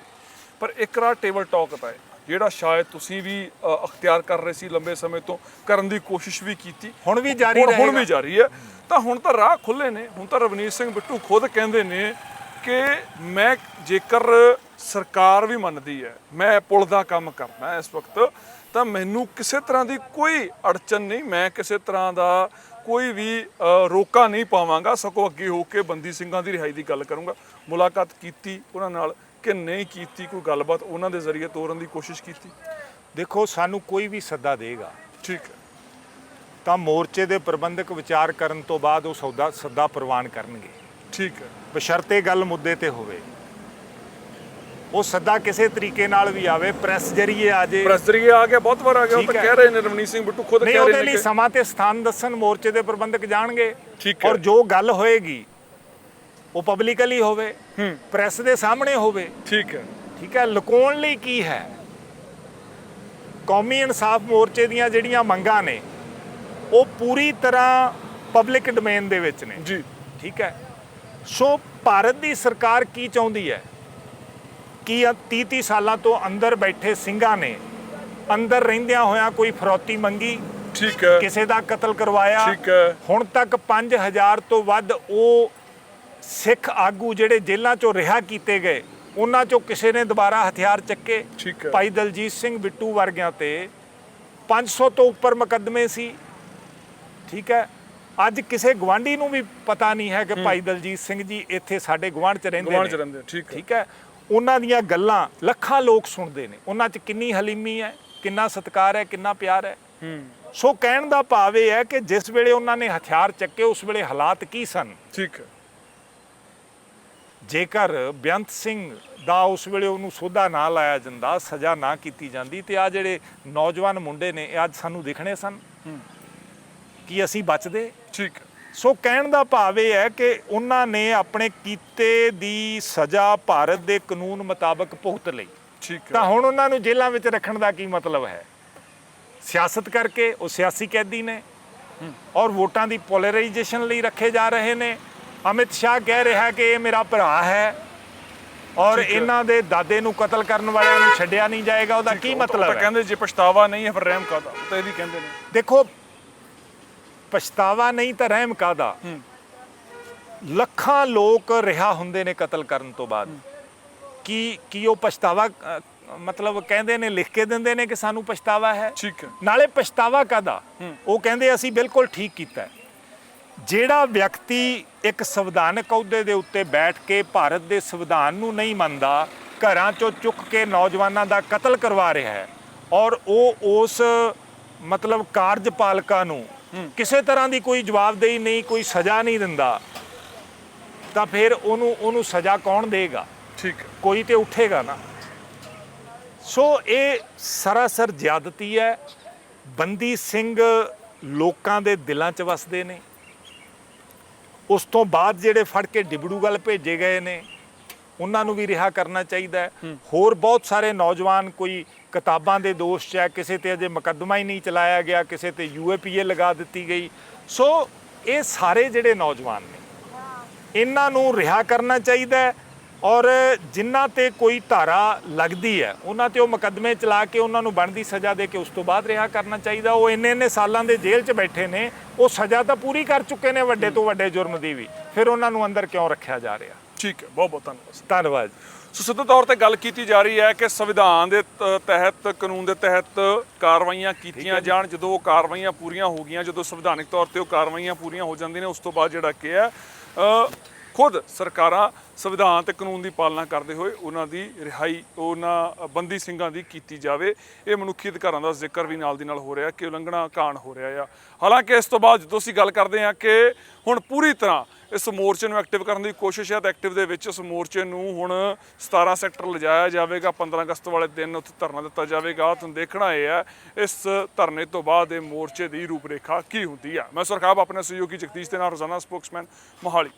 ਪਰ ਇੱਕ ਰਾਤ ਟੇਬਲ ਟਾਕ ਪਏ ਜਿਹੜਾ ਸ਼ਾਇਦ ਤੁਸੀਂ ਵੀ ਅਖਤਿਆਰ ਕਰ ਰਹੇ ਸੀ ਲੰਬੇ ਸਮੇਂ ਤੋਂ ਕਰਨ ਦੀ ਕੋਸ਼ਿਸ਼ ਵੀ ਕੀਤੀ। ਹੁਣ ਵੀ ਜਾਰੀ ਹੁਣ- ਹੁਣ ਰਹੇਗਾ। ਵੀ ਜਾਰੀ ਹੈ। ਤਾਂ ਹੁਣ ਤਾਂ ਰਾਹ ਖੁੱਲੇ ਨੇ। ਹੁਣ ਤਾਂ ਰਵਨੀਤ ਸਿੰਘ ਬਿੱਟੂ ਖੁਦ ਕਹਿੰਦੇ ਨੇ ਕਿ ਮੈਂ ਜੇਕਰ ਸਰਕਾਰ ਵੀ ਮੰਨਦੀ ਹੈ ਮੈਂ ਪੁਲ ਦਾ ਕੰਮ ਕਰਨਾ ਇਸ ਵਕਤ ਤਾਂ ਮੈਨੂੰ ਕਿਸੇ ਤਰ੍ਹਾਂ ਦੀ ਕੋਈ ਅੜਚਨ ਨਹੀਂ ਮੈਂ ਕਿਸੇ ਤਰ੍ਹਾਂ ਦਾ ਕੋਈ ਵੀ ਰੋਕਾ ਨਹੀਂ ਪਾਵਾਂਗਾ ਸਗੋਂ ਅੱਗੇ ਹੋ ਕੇ ਬੰਦੀ ਸਿੰਘਾਂ ਦੀ ਰਿਹਾਈ ਦੀ ਗੱਲ ਕਰੂੰਗਾ। ਮੁਲਾਕਾਤ ਕੀਤੀ ਉਹਨਾਂ ਨਾਲ ਕਿ ਨਹੀਂ ਕੀਤੀ ਕੋਈ ਗੱਲਬਾਤ ਉਹਨਾਂ ਦੇ ਜ਼ਰੀਏ ਤੋਰਨ ਦੀ ਕੋਸ਼ਿਸ਼ ਕੀਤੀ? ਦੇਖੋ ਸਾਨੂੰ ਕੋਈ ਵੀ ਸੱਦਾ ਦੇਗਾ। ਠੀਕ ਹੈ। ਤਾਂ ਮੋਰਚੇ ਦੇ ਪ੍ਰਬੰਧਕ ਵਿਚਾਰ ਕਰਨ ਤੋਂ ਬਾਅਦ ਉਹ ਸੌਦਾ ਸੱਦਾ ਪ੍ਰਵਾਨ ਕਰਨਗੇ। ਠੀਕ ਹੈ। ਬਸ਼ਰਤੇ ਗੱਲ ਮੁੱਦੇ ਤੇ ਹੋਵੇ। ਉਹ ਸੱਦਾ ਕਿਸੇ ਤਰੀਕੇ ਨਾਲ ਵੀ ਆਵੇ ਪ੍ਰੈਸ ਜਰੀਏ ਆ ਜੇ। ਪ੍ਰੈਸ ਜ਼ਰੀਏ ਆ ਗਿਆ ਬਹੁਤ ਵਾਰ ਆ ਗਿਆ ਉਹ ਤਾਂ। ਕਹਿ ਰਹੇ ਨੇ ਰਵਨੀਤ ਸਿੰਘ ਬਿੱਟੂ ਖੁਦ ਕਹਿ ਉਹਦੇ ਰਹੇ ਲਈ ਨੇ ਕਿ ਸਮਾਂ ਤੇ ਸਥਾਨ ਦੱਸਣ ਮੋਰਚੇ ਦੇ ਪ੍ਰਬੰਧਕ ਜਾਣਗੇ। ਠੀਕ ਹੈ। ਔਰ ਜੋ ਗੱਲ ਹੋਏਗੀ ਉਹ ਪਬਲਿਕਲੀ ਹੋਵੇ ਪ੍ਰੈਸ ਦੇ ਸਾਹਮਣੇ ਹੋਵੇ। ਠੀਕ ਹੈ। ਠੀਕ ਹੈ ਲੁਕਾਉਣ ਲਈ ਕੀ ਹੈ? ਕੌਮੀ ਇਨਸਾਫ ਮੋਰਚੇ ਦੀਆਂ ਜਿਹੜੀਆਂ ਮੰਗਾਂ ਨੇ ਉਹ ਪੂਰੀ ਤਰ੍ਹਾਂ ਪਬਲਿਕ ਡੋਮੇਨ ਦੇ ਵਿੱਚ ਨੇ। ਜੀ। ਠੀਕ ਹੈ। ਸੋ ਭਾਰਤ ਦੀ ਸਰਕਾਰ ਕੀ ਚਾਹੁੰਦੀ ਹੈ? ਕੀ 30 30 ਸਾਲਾਂ ਤੋਂ ਅੰਦਰ ਬੈਠੇ ਸਿੰਘਾਂ ਨੇ ਅੰਦਰ ਰਹਿੰਦਿਆਂ ਹੋਇਆਂ ਕੋਈ ਫਰੌਤੀ ਮੰਗੀ? ਠੀਕ ਹੈ। ਕਿਸੇ ਦਾ ਕਤਲ ਕਰਵਾਇਆ? ਠੀਕ ਹੈ। ਹੁਣ ਤੱਕ 5000 ਤੋਂ ਵੱਧ ਉਹ ਸਿੱਖ ਆਗੂ ਜਿਹੜੇ ਜੇਲ੍ਹਾਂ ਚੋਂ ਰਿਹਾ ਕੀਤੇ ਗਏ ਉਹਨਾਂ ਚੋਂ ਕਿਸੇ ਨੇ ਦੁਬਾਰਾ ਹਥਿਆਰ ਚੱਕੇ? ਠੀਕ ਹੈ। ਭਾਈ ਦਲਜੀਤ ਸਿੰਘ ਬਿੱਟੂ ਵਰਗਿਆਂ ਤੇ 500 ਤੋਂ ਉੱਪਰ ਮੁਕੱਦਮੇ ਸੀ। ਠੀਕ ਹੈ। ਅੱਜ ਕਿਸੇ ਗਵਾਂਢੀ ਨੂੰ ਵੀ ਪਤਾ ਨਹੀਂ ਹੈ ਕਿ ਭਾਈ ਦਲਜੀਤ ਸਿੰਘ ਜੀ ਇੱਥੇ ਸਾਡੇ ਗਵਾਂਢ ਚ ਰਹਿੰਦੇ ਗਵਾਂਢ ਚ ਨੇ। ਰਹਿੰਦੇ, ਠੀਕ ਹੈ। ਠੀਕ ਹੈ। ਉਹਨਾਂ ਦੀਆਂ ਗੱਲਾਂ ਲੱਖਾਂ ਲੋਕ ਸੁਣਦੇ ਨੇ। ਉਹਨਾਂ 'ਚ ਕਿੰਨੀ ਹਲੀਮੀ ਹੈ ਕਿੰਨਾ ਸਤਿਕਾਰ ਹੈ ਕਿੰਨਾ ਪਿਆਰ ਹੈ। ਹੂੰ। ਸੋ ਕਹਿਣ ਦਾ ਭਾਵ ਇਹ ਹੈ ਕਿ ਜਿਸ ਵੇਲੇ ਉਹਨਾਂ ਨੇ ਹਥਿਆਰ ਚੱਕੇ ਉਸ ਵੇਲੇ ਹਾਲਾਤ ਕੀ ਸਨ? ਠੀਕ ਹੈ। ਜੇਕਰ ਬੇਅੰਤ ਸਿੰਘ ਦਾ ਉਸ ਵੇਲੇ ਉਹਨੂੰ ਸੋਧਾ ਨਾ ਲਾਇਆ ਜਾਂਦਾ ਸਜ਼ਾ ਨਾ ਕੀਤੀ ਜਾਂਦੀ ਤੇ ਆ ਜਿਹੜੇ ਨੌਜਵਾਨ ਮੁੰਡੇ ਨੇ ਇਹ ਅੱਜ ਸਾਨੂੰ ਦਿਖਣੇ ਸਨ ਹੂੰ। ਕਿ ਅਸੀਂ ਬਚਦੇ। ਠੀਕ ਸੋ ਕਹਿਣ ਦਾ ਭਾਵ ਇਹ ਹੈ ਕਿ ਉਹਨਾਂ ਨੇ ਆਪਣੇ ਕੀਤੇ ਦੀ ਸਜ਼ਾ ਭਾਰਤ ਦੇ ਕਾਨੂੰਨ ਮੁਤਾਬਕ ਭੁਗਤ ਲਈ। ਠੀਕ ਤਾਂ ਹੈ ਹੁਣ ਉਹਨਾਂ ਨੂੰ ਜੇਲ੍ਹਾਂ ਵਿੱਚ ਰੱਖਣ ਦਾ ਕੀ ਮਤਲਬ ਹੈ? ਸਿਆਸਤ ਕਰਕੇ ਉਹ ਸਿਆਸੀ ਕੈਦੀ ਨੇ ਔਰ ਵੋਟਾਂ ਦੀ ਪੋਲਰਾਈਜੇਸ਼ਨ ਲਈ ਰੱਖੇ ਜਾ ਰਹੇ ਨੇ। ਅਮਿਤ ਸ਼ਾਹ ਕਹਿ ਰਿਹਾ ਕਿ ਇਹ ਮੇਰਾ ਭਰਾ ਹੈ ਔਰ। ਇਹਨਾਂ ਦੇ ਦਾਦੇ ਨੂੰ ਕਤਲ ਕਰਨ ਵਾਲਿਆਂ ਨੂੰ ਛੱਡਿਆ ਨਹੀਂ ਜਾਏਗਾ। ਉਹਦਾ ਕੀ ਤਾਂ- ਮਤਲਬ ਤਾਂ ਹੈ? ਕਹਿੰਦੇ ਜੇ ਪਛਤਾਵਾ ਨਹੀਂ ਹੈ ਫਿਰ ਰਹਿਮ ਕਾਦਾ ਤਾਂ ਇਹ ਵੀ ਕਹਿੰਦੇ ਨੇ। ਦੇਖੋ ਪਛਤਾਵਾ ਨਹੀਂ ਤਾਂ ਰਹਿਮ ਕਾਦਾ ਲੱਖਾਂ ਲੋਕ ਰਿਹਾ ਹੁੰਦੇ ਨੇ ਕਤਲ ਕਰਨ ਤੋਂ ਬਾਅਦ। ਕੀ ਕੀ ਉਹ ਪਛਤਾਵਾ ਮਤਲਬ ਕਹਿੰਦੇ ਨੇ ਲਿਖ ਕੇ ਦਿੰਦੇ ਨੇ ਕਿ ਸਾਨੂੰ ਪਛਤਾਵਾ ਹੈ? ਠੀਕ ਹੈ। ਨਾਲੇ ਪਛਤਾਵਾ ਕਾਦਾ। ਉਹ ਕਹਿੰਦੇ ਅਸੀਂ ਬਿਲਕੁਲ ਠੀਕ ਕੀਤਾ। ਜਿਹੜਾ ਵਿਅਕਤੀ ਇੱਕ ਸੰਵਿਧਾਨਕ ਅਹੁਦੇ ਦੇ ਉੱਤੇ ਬੈਠ ਕੇ ਭਾਰਤ ਦੇ ਸੰਵਿਧਾਨ ਨੂੰ ਨਹੀਂ ਮੰਨਦਾ ਘਰਾਂ ਚੋਂ ਚੁੱਕ ਕੇ ਨੌਜਵਾਨਾਂ ਦਾ ਕਤਲ ਕਰਵਾ ਰਿਹਾ ਹੈ ਔਰ ਉਹ ਉਸ ਮਤਲਬ ਕਾਰਜਪਾਲਕਾਂ ਨੂੰ ਕਿਸੇ ਤਰ੍ਹਾਂ ਦੀ ਕੋਈ ਜਵਾਬਦੇਹੀ ਨਹੀਂ ਕੋਈ ਸਜ਼ਾ ਨਹੀਂ ਦਿੰਦਾ ਤਾਂ ਫਿਰ ਉਹਨੂੰ ਉਹਨੂੰ ਸਜ਼ਾ ਕੌਣ ਦੇਗਾ? ਠੀਕ ਕੋਈ ਤੇ ਉੱਠੇਗਾ ਨਾ। ਸੋ ਇਹ ਸਰਾਸਰ ਜ਼ਿਆਦਤੀ ਹੈ। ਬੰਦੀ ਸਿੰਘ ਲੋਕਾਂ ਦੇ ਦਿਲਾਂ 'ਚ ਵਸਦੇ ਨੇ। ਉਸ ਤੋਂ ਬਾਅਦ ਜਿਹੜੇ ਫੜ ਕੇ ਡਿਬੜੂਗਲ ਭੇਜੇ ਗਏ ਨੇ ਉਹਨਾਂ ਨੂੰ ਵੀ ਰਿਹਾ ਕਰਨਾ ਚਾਹੀਦਾ ਹੈ। ਹੋਰ ਬਹੁਤ ਸਾਰੇ ਨੌਜਵਾਨ ਕੋਈ ਕਿਤਾਬਾਂ ਦੇ ਦੋਸ਼ 'ਚ ਹੈ, ਕਿਸੇ ਤੇ ਅਜੇ ਮੁਕੱਦਮਾ ਹੀ ਨਹੀਂ ਚਲਾਇਆ ਗਿਆ, ਕਿਸੇ ਤੇ ਯੂਏਪੀਏ ਲਗਾ ਦਿੱਤੀ ਗਈ। ਸੋ ਇਹ ਸਾਰੇ ਜਿਹੜੇ ਨੌਜਵਾਨ ਨੇ, ਇਹਨਾਂ ਨੂੰ ਰਿਹਾ ਕਰਨਾ ਚਾਹੀਦਾ ਹੈ ਔਰ ਜਿਨ੍ਹਾਂ ਤੇ ਕੋਈ ਧਾਰਾ ਲੱਗਦੀ ਹੈ, ਉਹਨਾਂ ਤੇ ਉਹ ਮੁਕੱਦਮੇ ਚਲਾ ਕੇ ਉਹਨਾਂ ਨੂੰ ਬਣਦੀ ਸਜ਼ਾ ਦੇ ਕੇ ਉਸ ਤੋਂ ਬਾਅਦ ਰਿਹਾ ਕਰਨਾ ਚਾਹੀਦਾ। ਉਹ ਇੰਨੇ ਇੰਨੇ ਸਾਲਾਂ ਦੇ ਜੇਲ੍ਹ 'ਚ ਬੈਠੇ ਨੇ, ਉਹ ਸਜ਼ਾ ਤਾਂ ਪੂਰੀ ਕਰ ਚੁੱਕੇ ਨੇ ਵੱਡੇ ਤੋਂ ਵੱਡੇ ਜੁਰਮ ਦੀ ਵੀ, ਫਿਰ ਉਹਨਾਂ ਨੂੰ ਅੰਦਰ ਕਿਉਂ ਰੱਖਿਆ ਜਾ ਰਿਹਾ? ਠੀਕ ਹੈ ਬਹੁਤ ਬਹੁਤ ਧੰਨਵਾਦ ਧੰਨਵਾਦ ਸੋ ਸਿੱਧੇ ਤੌਰ ਤੇ ਗੱਲ ਕੀਤੀ ਜਾ ਰਹੀ ਹੈ ਕਿ ਸੰਵਿਧਾਨ ਦੇ ਤ- ਤਹਿਤ ਕਾਨੂੰਨ ਦੇ ਤਹਿਤ ਕਾਰਵਾਈਆਂ ਕੀਤੀਆਂ ਜਾਣ ਜਦੋਂ ਉਹ ਕਾਰਵਾਈਆਂ ਪੂਰੀਆਂ ਹੋ ਗਈਆਂ ਜਦੋਂ ਸੰਵਿਧਾਨਿਕ ਤੌਰ ਤੇ ਉਹ ਕਾਰਵਾਈਆਂ ਪੂਰੀਆਂ ਹੋ ਜਾਂਦੀਆਂ ਨੇ ਉਸ ਤੋਂ ਬਾਅਦ ਜਿਹੜਾ ਕਿ ਹੈ ਅ, ਖੁਦ ਸਰਕਾਰਾਂ ਸੰਵਿਧਾਨ ਤੇ ਕਾਨੂੰਨ ਦੀ ਪਾਲਣਾ ਕਰਦੇ ਹੋਏ ਉਹਨਾਂ ਦੀ ਰਿਹਾਈ ਉਹਨਾਂ ਬੰਦੀ ਸਿੰਘਾਂ ਦੀ ਕੀਤੀ ਜਾਵੇ। ਇਹ ਮਨੁੱਖੀ ਅਧਿਕਾਰਾਂ ਦਾ ਜ਼ਿਕਰ ਵੀ ਨਾਲ ਦੀ ਨਾਲ ਹੋ ਰਿਹਾ ਕਿ ਉਲੰਘਣਾ ਕਾਣ ਹੋ ਰਿਹਾ ਆ। ਹਾਲਾਂਕਿ ਇਸ ਤੋਂ ਬਾਅਦ ਜਦੋਂ ਅਸੀਂ ਗੱਲ ਕਰਦੇ ਹਾਂ ਕਿ ਹੁਣ ਪੂਰੀ ਤਰ੍ਹਾਂ ਇਸ ਮੋਰਚੇ ਨੂੰ ਐਕਟਿਵ ਕਰਨ ਦੀ ਕੋਸ਼ਿਸ਼ ਹੈ ਤਾਂ ਐਕਟਿਵ ਦੇ ਵਿੱਚ ਇਸ ਮੋਰਚੇ ਨੂੰ ਹੁਣ 17 ਸੈਕਟਰ ਲਿਜਾਇਆ ਜਾਵੇਗਾ। 15 ਅਗਸਤ ਵਾਲੇ ਦਿਨ ਉੱਥੇ ਧਰਨਾ ਦਿੱਤਾ ਜਾਵੇਗਾ। ਤੁਹਾਨੂੰ ਦੇਖਣਾ ਇਹ ਹੈ, ਇਸ ਧਰਨੇ ਤੋਂ ਬਾਅਦ ਇਹ ਮੋਰਚੇ ਦੀ ਰੂਪਰੇਖਾ ਕੀ ਹੁੰਦੀ ਹੈ? ਮੈਂ ਸੁਰਖਾਬ ਆਪਣੇ ਸਹਿਯੋਗੀ ਜਗਦੀਸ਼ ਦੇ ਨਾਲ ਰੋਜ਼ਾਨਾ ਸਪੋਕਸਮੈਨ ਮੋਹਾਲੀ।